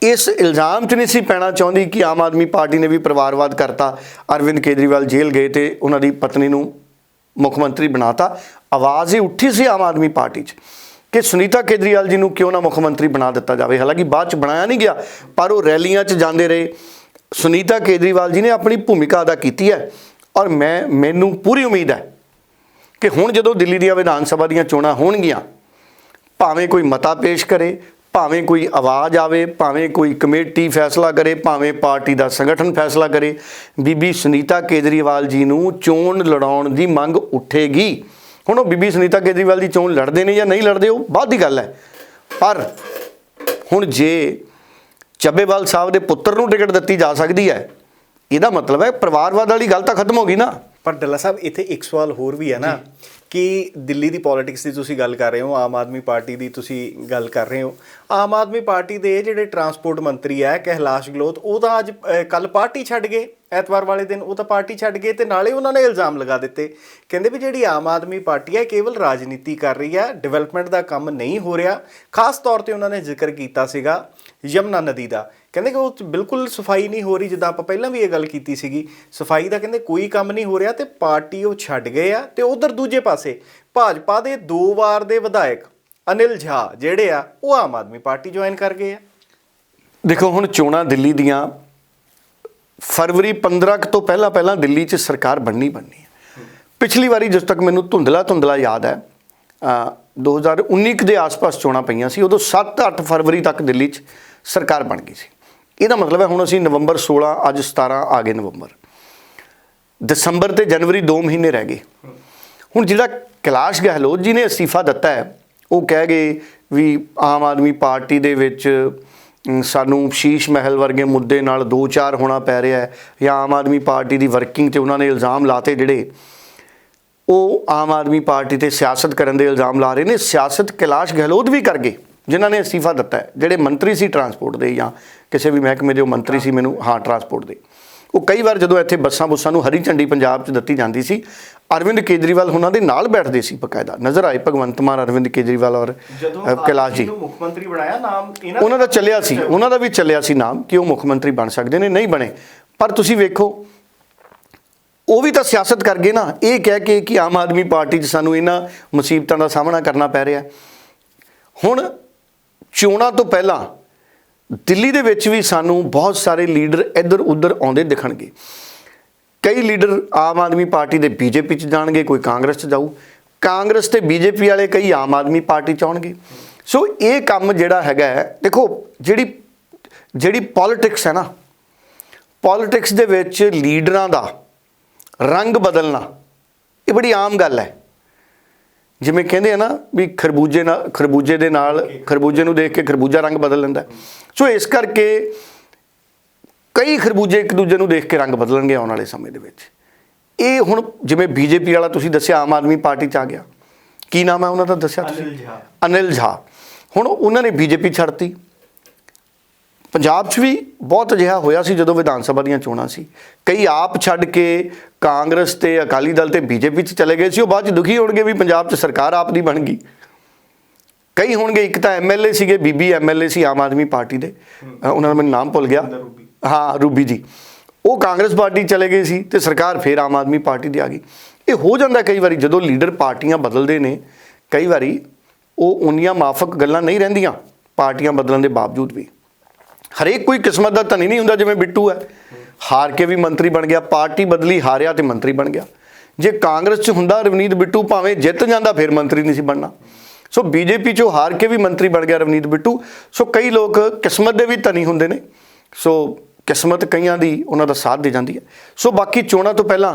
ਇਸ ਇਲਜ਼ਾਮ 'ਚ ਨਹੀਂ ਸੀ ਪੈਣਾ ਚਾਹੁੰਦੀ ਕਿ ਆਮ ਆਦਮੀ ਪਾਰਟੀ ਨੇ ਵੀ ਪਰਿਵਾਰਵਾਦ ਕਰਤਾ। ਅਰਵਿੰਦ ਕੇਜਰੀਵਾਲ ਜੇਲ੍ਹ ਗਏ ਤੇ ਉਹਨਾਂ ਦੀ ਪਤਨੀ ਨੂੰ ਮੁੱਖ ਮੰਤਰੀ ਬਣਾਤਾ। ਆਵਾਜ਼ ਹੀ ਉੱਠੀ ਸੀ ਆਮ ਆਦਮੀ ਪਾਰਟੀ 'ਚ ਕਿ ਸੁਨੀਤਾ ਕੇਜਰੀਵਾਲ ਜੀ ਨੂੰ ਕਿਉਂ ਨਾ ਮੁੱਖ ਮੰਤਰੀ ਬਣਾ ਦਿੱਤਾ ਜਾਵੇ। ਹਾਲਾਂਕਿ ਬਾਅਦ 'ਚ ਬਣਾਇਆ ਨਹੀਂ ਗਿਆ, ਪਰ ਉਹ ਰੈਲੀਆਂ 'ਚ ਜਾਂਦੇ ਰਹੇ। ਸੁਨੀਤਾ ਕੇਜਰੀਵਾਲ ਜੀ ਨੇ ਆਪਣੀ ਭੂਮਿਕਾ ਅਦਾ ਕੀਤੀ ਹੈ ਔਰ ਮੈਂ, ਮੈਨੂੰ ਪੂਰੀ ਉਮੀਦ ਹੈ ਕਿ ਹੁਣ ਜਦੋਂ ਦਿੱਲੀ ਦੀਆਂ ਵਿਧਾਨ ਸਭਾ ਦੀਆਂ ਚੋਣਾਂ ਹੋਣਗੀਆਂ ਭਾਵੇਂ ਕੋਈ ਮਤਾ ਪੇਸ਼ ਕਰੇ ਭਾਵੇਂ ਕੋਈ ਆਵਾਜ਼ ਆਵੇ ਭਾਵੇਂ ਕੋਈ ਕਮੇਟੀ ਫੈਸਲਾ ਕਰੇ ਭਾਵੇਂ ਪਾਰਟੀ ਦਾ ਸੰਗਠਨ ਫੈਸਲਾ ਕਰੇ ਬੀਬੀ ਸੁਨੀਤਾ ਕੇਜਰੀਵਾਲ ਜੀ ਨੂੰ ਚੋਣ ਲੜਾਉਣ ਦੀ ਮੰਗ ਉੱਠੇਗੀ। ਹੁਣ ਉਹ ਬੀਬੀ ਸੁਨੀਤਾ ਕੇਜਰੀਵਾਲ ਦੀ ਚੋਣ ਲੜਦੇ ਨੇ ਜਾਂ ਨਹੀਂ ਲੜਦੇ ਉਹ ਬਾਅਦ ਦੀ ਗੱਲ ਹੈ। ਪਰ ਹੁਣ ਜੇ ਚੱਬੇਵਾਲ ਸਾਹਿਬ ਦੇ ਪੁੱਤਰ ਨੂੰ ਟਿਕਟ ਦਿੱਤੀ ਜਾ ਸਕਦੀ ਹੈ ਇਹਦਾ ਮਤਲਬ ਹੈ ਪਰਿਵਾਰਵਾਦ ਵਾਲੀ ਗੱਲ ਤਾਂ ਖਤਮ ਹੋ ਗਈ ਨਾ। ਪਰ ਡੱਲਾ ਸਾਹਿਬ ਇੱਥੇ ਇੱਕ ਸਵਾਲ ਹੋਰ ਵੀ ਹੈ ਨਾ। ਕਿ ਦਿੱਲੀ ਦੀ ਪੋਲਿਟਿਕਸ ਦੀ ਤੁਸੀਂ ਗੱਲ ਕਰ ਰਹੇ ਹੋ? ਆਮ ਆਦਮੀ ਪਾਰਟੀ ਦੀ ਤੁਸੀਂ ਗੱਲ ਕਰ ਰਹੇ ਹੋ। ਆਮ ਆਦਮੀ ਪਾਰਟੀ ਦੇ ਜਿਹੜੇ ਟਰਾਂਸਪੋਰਟ ਮੰਤਰੀ ਹੈ ਕਹਿਲਾਸ਼ ਗਲੋਤ, ਉਹ ਤਾਂ ਅੱਜ ਕੱਲ ਪਾਰਟੀ ਛੱਡ ਗਏ। ਐਤਵਾਰ ਵਾਲੇ ਦਿਨ ਉਹ ਤਾਂ ਪਾਰਟੀ ਛੱਡ ਗਏ ਤੇ ਨਾਲੇ ਉਹਨਾਂ ਨੇ ਇਲਜ਼ਾਮ ਲਗਾ ਦਿੱਤੇ। ਕਹਿੰਦੇ ਵੀ ਜਿਹੜੀ ਆਮ ਆਦਮੀ ਪਾਰਟੀ ਹੈ ਕੇਵਲ ਰਾਜਨੀਤੀ ਕਰ ਰਹੀ ਹੈ ਡਿਵੈਲਪਮੈਂਟ ਦਾ ਕੰਮ ਨਹੀਂ ਹੋ ਰਿਹਾ। ਖਾਸ ਤੌਰ ਤੇ ਉਹਨਾਂ ਨੇ ਜ਼ਿਕਰ ਕੀਤਾ ਸੀਗਾ ਯਮਨਾ ਨਦੀ ਦਾ। ਕਹਿੰਦੇ ਕਿ ਉਹ 'ਚ ਬਿਲਕੁਲ ਸਫ਼ਾਈ ਨਹੀਂ ਹੋ ਰਹੀ ਜਿੱਦਾਂ ਆਪਾਂ ਪਹਿਲਾਂ ਵੀ ਇਹ ਗੱਲ ਕੀਤੀ ਸੀਗੀ। ਸਫ਼ਾਈ ਦਾ ਕਹਿੰਦੇ ਕੋਈ ਕੰਮ ਨਹੀਂ ਹੋ ਰਿਹਾ ਤੇ ਪਾਰਟੀ ਉਹ ਛੱਡ ਗਏ ਆ ਤੇ ਉਧਰ ਦੂਜੇ ਪਾਸੇ ਭਾਜਪਾ ਦੇ ਦੋ ਵਾਰ ਦੇ ਵਿਧਾਇਕ ਅਨਿਲ ਝਾ ਜਿਹੜੇ ਆ ਉਹ ਆਮ ਆਦਮੀ ਪਾਰਟੀ ਜੁਆਇਨ ਕਰ ਗਏ ਆ। ਦੇਖੋ ਹੁਣ ਚੋਣਾਂ ਦਿੱਲੀ ਦੀਆਂ ਫਰਵਰੀ 15 ਕੁ ਤੋਂ ਪਹਿਲਾਂ ਪਹਿਲਾਂ ਦਿੱਲੀ 'ਚ ਸਰਕਾਰ ਬਣਨੀ ਬਣਨੀ ਹੈ। ਪਿਛਲੀ ਵਾਰੀ ਜਿਸ ਤੱਕ ਮੈਨੂੰ ਧੁੰਦਲਾ ਧੁੰਦਲਾ ਯਾਦ ਹੈ ਅ, 2019 ਕੁ ਦੇ ਆਸ-ਪਾਸ ਚੋਣਾਂ ਪਈਆਂ ਸੀ ਉਦੋਂ 7-8 ਫਰਵਰੀ ਤੱਕ ਦਿੱਲੀ 'ਚ ਸਰਕਾਰ ਬਣ ਗਈ ਸੀ। ਇਹਦਾ ਮਤਲਬ ਹੈ ਹੁਣ ਅਸੀਂ ਨਵੰਬਰ 16 ਅੱਜ 17 ਆ ਗਏ ਨਵੰਬਰ। ਦਸੰਬਰ ਤੇ ਜਨਵਰੀ 2 ਮਹੀਨੇ ਰਹਿ ਗਏ। ਹੁਣ ਜਿਹੜਾ ਕੈਲਾਸ਼ ਗਹਿਲੋਤ ਜੀ ਨੇ ਅਸਤੀਫਾ ਦਿੱਤਾ ਹੈ, ਉਹ ਕਹਿ ਗਏ ਵੀ ਆਮ ਆਦਮੀ ਪਾਰਟੀ ਦੇ ਵਿੱਚ ਸਾਨੂੰ ਸ਼ੀਸ਼ ਮਹਿਲ ਵਰਗੇ ਮੁੱਦੇ ਨਾਲ ਦੋ ਚਾਰ ਹੋਣਾ ਪੈ ਰਿਹਾ ਹੈ ਜਾਂ ਆਮ ਆਦਮੀ ਪਾਰਟੀ ਦੀ ਵਰਕਿੰਗ ਤੇ ਉਹਨਾਂ ਨੇ ਇਲਜ਼ਾਮ ਲਾਤੇ ਜਿਹੜੇ ਉਹ ਆਮ ਆਦਮੀ ਪਾਰਟੀ ਤੇ ਸਿਆਸਤ ਕਰਨ ਦੇ ਇਲਜ਼ਾਮ ਲਾ ਰਹੇ ਨੇ। ਸਿਆਸਤ ਕੈਲਾਸ਼ ਗਹਿਲੋਤ ਵੀ ਕਰ ਗਏ। ਜਿਨ੍ਹਾਂ ਨੇ ਅਸਤੀਫਾ ਦਿੱਤਾ ਹੈ ਜਿਹੜੇ ਮੰਤਰੀ ਸੀ ਟਰਾਂਸਪੋਰਟ ਦੇ ਜਾਂ ਕਿਸੇ ਵੀ ਮਹਿਕਮੇ ਦੇ ਉਹ ਮੰਤਰੀ ਸੀ ਮੈਨੂੰ ਹਾਂ ਟਰਾਂਸਪੋਰਟ ਦੇ। ਉਹ ਕਈ ਵਾਰ ਜਦੋਂ ਇੱਥੇ ਬੱਸਾਂ ਬੁੱਸਾਂ ਨੂੰ ਹਰੀ ਝੰਡੀ ਪੰਜਾਬ 'ਚ ਦਿੱਤੀ ਜਾਂਦੀ ਸੀ ਅਰਵਿੰਦ ਕੇਜਰੀਵਾਲ ਉਹਨਾਂ ਦੇ ਨਾਲ ਬੈਠਦੇ ਸੀ ਬਕਾਇਦਾ। ਨਜ਼ਰ ਆਏ ਭਗਵੰਤ ਮਾਨ ਅਰਵਿੰਦ ਕੇਜਰੀਵਾਲ ਔਰ ਕੈਲਾਸ਼ ਜੀ। ਨੂੰ ਮੁੱਖ ਮੰਤਰੀ ਬਣਾਇਆ ਨਾਮ ਇਹਨਾਂ ਉਹਨਾਂ ਦਾ ਚੱਲਿਆ ਸੀ ਉਹਨਾਂ ਦਾ ਵੀ ਚੱਲਿਆ ਸੀ ਨਾਮ ਕਿ ਉਹ ਮੁੱਖ ਮੰਤਰੀ ਬਣ ਸਕਦੇ ਨੇ ਨਹੀਂ ਬਣੇ। ਪਰ ਤੁਸੀਂ ਵੇਖੋ ਉਹ ਵੀ ਤਾਂ ਸਿਆਸਤ ਕਰ ਗਏ ਨਾ। ਇਹ ਕਹਿ ਕੇ ਕਿ ਆਮ ਆਦਮੀ ਪਾਰਟੀ 'ਚ ਸਾਨੂੰ ਇਹਨਾਂ ਮੁਸੀਬਤਾਂ ਦਾ ਸਾਹਮਣਾ ਕਰਨਾ ਪੈ ਰਿਹਾ। ਹੁਣ ਚੋਣਾਂ ਤੋਂ ਪਹਿਲਾਂ ਦਿੱਲੀ ਦੇ ਵਿੱਚ ਵੀ ਸਾਨੂੰ ਬਹੁਤ ਸਾਰੇ ਲੀਡਰ ਇੱਧਰ ਉੱਧਰ ਆਉਂਦੇ ਦਿਖਣਗੇ। ਕਈ ਲੀਡਰ ਆਮ ਆਦਮੀ ਪਾਰਟੀ ਦੇ ਬੀਜੇਪੀ 'ਚ ਜਾਣਗੇ ਕੋਈ ਕਾਂਗਰਸ 'ਚ ਜਾਊ। ਕਾਂਗਰਸ ਤੇ ਬੀਜੇਪੀ ਵਾਲੇ ਕਈ ਆਮ ਆਦਮੀ ਪਾਰਟੀ 'ਚ ਆਉਣਗੇ। ਸੋ ਇਹ ਕੰਮ ਜਿਹੜਾ ਹੈਗਾ ਹੈ, ਦੇਖੋ ਜਿਹੜੀ ਜਿਹੜੀ ਪੋਲਿਟਿਕਸ ਹੈ ਨਾ ਪੋਲਿਟਿਕਸ ਦੇ ਵਿੱਚ ਲੀਡਰਾਂ ਦਾ ਰੰਗ ਬਦਲਣਾ ਇਹ ਬੜੀ ਆਮ ਗੱਲ ਹੈ। ਜਿਵੇਂ ਕਹਿੰਦੇ ਆ ਨਾ ਵੀ ਖਰਬੂਜੇ ਨਾਲ ਖਰਬੂਜੇ ਦੇ ਨਾਲ ਖਰਬੂਜੇ ਨੂੰ ਦੇਖ ਕੇ ਖਰਬੂਜਾ ਰੰਗ ਬਦਲ ਲੈਂਦਾ। ਸੋ ਇਸ ਕਰਕੇ ਕਈ ਖਰਬੂਜੇ ਇੱਕ ਦੂਜੇ ਨੂੰ ਦੇਖ ਕੇ ਰੰਗ ਬਦਲਣਗੇ ਆਉਣ ਵਾਲੇ ਸਮੇਂ ਦੇ ਵਿੱਚ। ਇਹ ਹੁਣ ਜਿਵੇਂ ਬੀਜੇਪੀ ਵਾਲਾ ਤੁਸੀਂ ਦੱਸਿਆ ਆਮ ਆਦਮੀ ਪਾਰਟੀ ਚ ਆ ਗਿਆ। ਕੀ ਨਾਮ ਹੈ ਉਹਨਾਂ ਦਾ ਦੱਸਿਆ ਤੁਸੀਂ? ਅਨਿਲ ਝਾ। ਅਨਿਲ ਝਾ ਹੁਣ ਉਹਨਾਂ ਨੇ ਬੀਜੇਪੀ ਛੱਡਤੀ। ਪੰਜਾਬ 'ਚ ਵੀ ਬਹੁਤ ਅਜਿਹਾ ਹੋਇਆ ਸੀ ਜਦੋਂ ਵਿਧਾਨ ਸਭਾ ਦੀਆਂ ਚੋਣਾਂ ਸੀ। ਕਈ ਆਪ ਛੱਡ ਕੇ ਕਾਂਗਰਸ ਤੇ ਅਕਾਲੀ ਦਲ ਤੇ ਬੀਜੇਪੀ 'ਚ ਚਲੇ ਗਏ ਸੀ ਉਹ ਬਾਅਦ 'ਚ ਦੁਖੀ ਹੋਣਗੇ ਵੀ ਪੰਜਾਬ 'ਚ ਸਰਕਾਰ ਆਪ ਦੀ ਬਣ ਗਈ। ਕਈ ਹੋਣਗੇ ਇੱਕ ਤਾਂ ਐਮਐਲਏ ਸੀਗੇ ਬੀਬੀ ਐਮਐਲਏ ਸੀ ਆਮ ਆਦਮੀ ਪਾਰਟੀ ਦੇ। ਉਹਨਾਂ ਦਾ ਮੈਨੂੰ ਨਾਮ ਭੁੱਲ ਗਿਆ। ਹਾਂ ਰੂਬੀ ਜੀ। ਉਹ ਕਾਂਗਰਸ ਪਾਰਟੀ ਚਲੇ ਗਏ ਸੀ ਤੇ ਸਰਕਾਰ ਫੇਰ ਆਮ ਆਦਮੀ ਪਾਰਟੀ ਦੀ ਆ ਗਈ। ਇਹ ਹੋ ਜਾਂਦਾ ਕਈ ਵਾਰੀ ਜਦੋਂ ਲੀਡਰ ਪਾਰਟੀਆਂ ਬਦਲਦੇ ਨੇ ਕਈ ਵਾਰੀ ਉਹ ਉਨੀਆਂ ਮਾਫਕ ਗੱਲਾਂ ਨਹੀਂ ਰਹਿੰਦੀਆਂ ਪਾਰਟੀਆਂ ਬਦਲਣ ਦੇ ਬਾਵਜੂਦ ਵੀ। ਹਰੇਕ ਕੋਈ ਕਿਸਮਤ ਦਾ ਧਨੀ ਨਹੀਂ ਹੁੰਦਾ ਜਿਵੇਂ ਬਿੱਟੂ ਹੈ। ਹਾਰ ਕੇ ਵੀ ਮੰਤਰੀ ਬਣ ਗਿਆ, ਪਾਰਟੀ ਬਦਲੀ ਹਾਰਿਆ ਤੇ ਮੰਤਰੀ ਬਣ ਗਿਆ। ਜੇ ਕਾਂਗਰਸ 'ਚ ਹੁੰਦਾ ਰਵਨੀਤ ਬਿੱਟੂ ਭਾਵੇਂ ਜਿੱਤ ਜਾਂਦਾ ਫਿਰ ਮੰਤਰੀ ਨਹੀਂ ਸੀ ਬਣਨਾ। ਸੋ ਬੀਜੇਪੀ 'ਚੋਂ ਹਾਰ ਕੇ ਵੀ ਮੰਤਰੀ ਬਣ ਗਿਆ ਰਵਨੀਤ ਬਿੱਟੂ। ਸੋ ਕਈ ਲੋਕ ਕਿਸਮਤ ਦੇ ਵੀ ਧਨੀ ਹੁੰਦੇ ਨੇ। ਸੋ ਕਿਸਮਤ ਕਈਆਂ ਦੀ ਉਹਨਾਂ ਦਾ ਸਾਥ ਦੇ ਜਾਂਦੀ ਹੈ। ਸੋ ਬਾਕੀ ਚੋਣਾਂ ਤੋਂ ਪਹਿਲਾਂ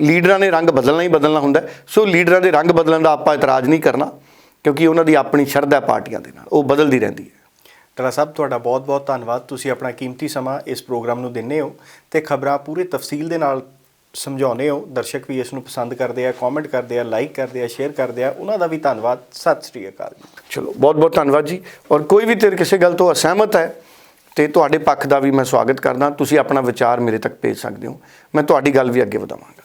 ਲੀਡਰਾਂ ਨੇ ਰੰਗ ਬਦਲਣਾ ਹੀ ਬਦਲਣਾ ਹੁੰਦਾ ਸੋ ਲੀਡਰਾਂ ਦੇ ਰੰਗ ਬਦਲਣ ਦਾ ਆਪਾਂ ਇਤਰਾਜ਼ ਨਹੀਂ ਕਰਨਾ ਕਿਉਂਕਿ ਉਹਨਾਂ ਦੀ ਆਪਣੀ ਸ਼ਰਧਾ ਪਾਰਟੀਆਂ ਦੇ ਨਾਲ। ਉਹ ਬਦਲਦੀ ਰਹਿੰਦੀ ਹੈ। ਟਰਾ ਸਾਹਿਬ ਤੁਹਾਡਾ ਬਹੁਤ-ਬਹੁਤ ਧੰਨਵਾਦ। ਤੁਸੀਂ ਆਪਣਾ ਕੀਮਤੀ ਸਮਾਂ ਇਸ ਪ੍ਰੋਗਰਾਮ ਨੂੰ ਦਿੰਦੇ ਹੋ ਤੇ ਖਬਰਾਂ ਪੂਰੇ ਤਫਸੀਲ ਦੇ ਨਾਲ ਸਮਝਾਉਂਦੇ ਹੋ। ਦਰਸ਼ਕ ਵੀ ਇਸ ਨੂੰ ਪਸੰਦ ਕਰਦੇ ਆ ਕਮੈਂਟ ਕਰਦੇ ਆ ਲਾਈਕ ਕਰਦੇ ਆ ਸ਼ੇਅਰ ਕਰਦੇ ਆ। ਉਹਨਾਂ ਦਾ ਵੀ ਧੰਨਵਾਦ। ਸਤਿ ਸ੍ਰੀ ਅਕਾਲ ਜੀ। ਚਲੋ, ਬਹੁਤ ਬਹੁਤ ਧੰਨਵਾਦ ਜੀ। ਔਰ ਕੋਈ ਵੀ ਤੇਰੇ ਕਿਸੇ ਗੱਲ ਤੋਂ ਅਸਹਿਮਤ ਹੈ ਤੇ ਤੁਹਾਡੇ ਪੱਖ ਦਾ ਵੀ ਮੈਂ ਸਵਾਗਤ ਕਰਦਾ। ਤੁਸੀਂ ਆਪਣਾ ਵਿਚਾਰ ਮੇਰੇ ਤੱਕ ਭੇਜ ਸਕਦੇ ਹੋ। ਮੈਂ ਤੁਹਾਡੀ ਗੱਲ ਵੀ ਅੱਗੇ ਵਧਾਵਾਂਗਾ।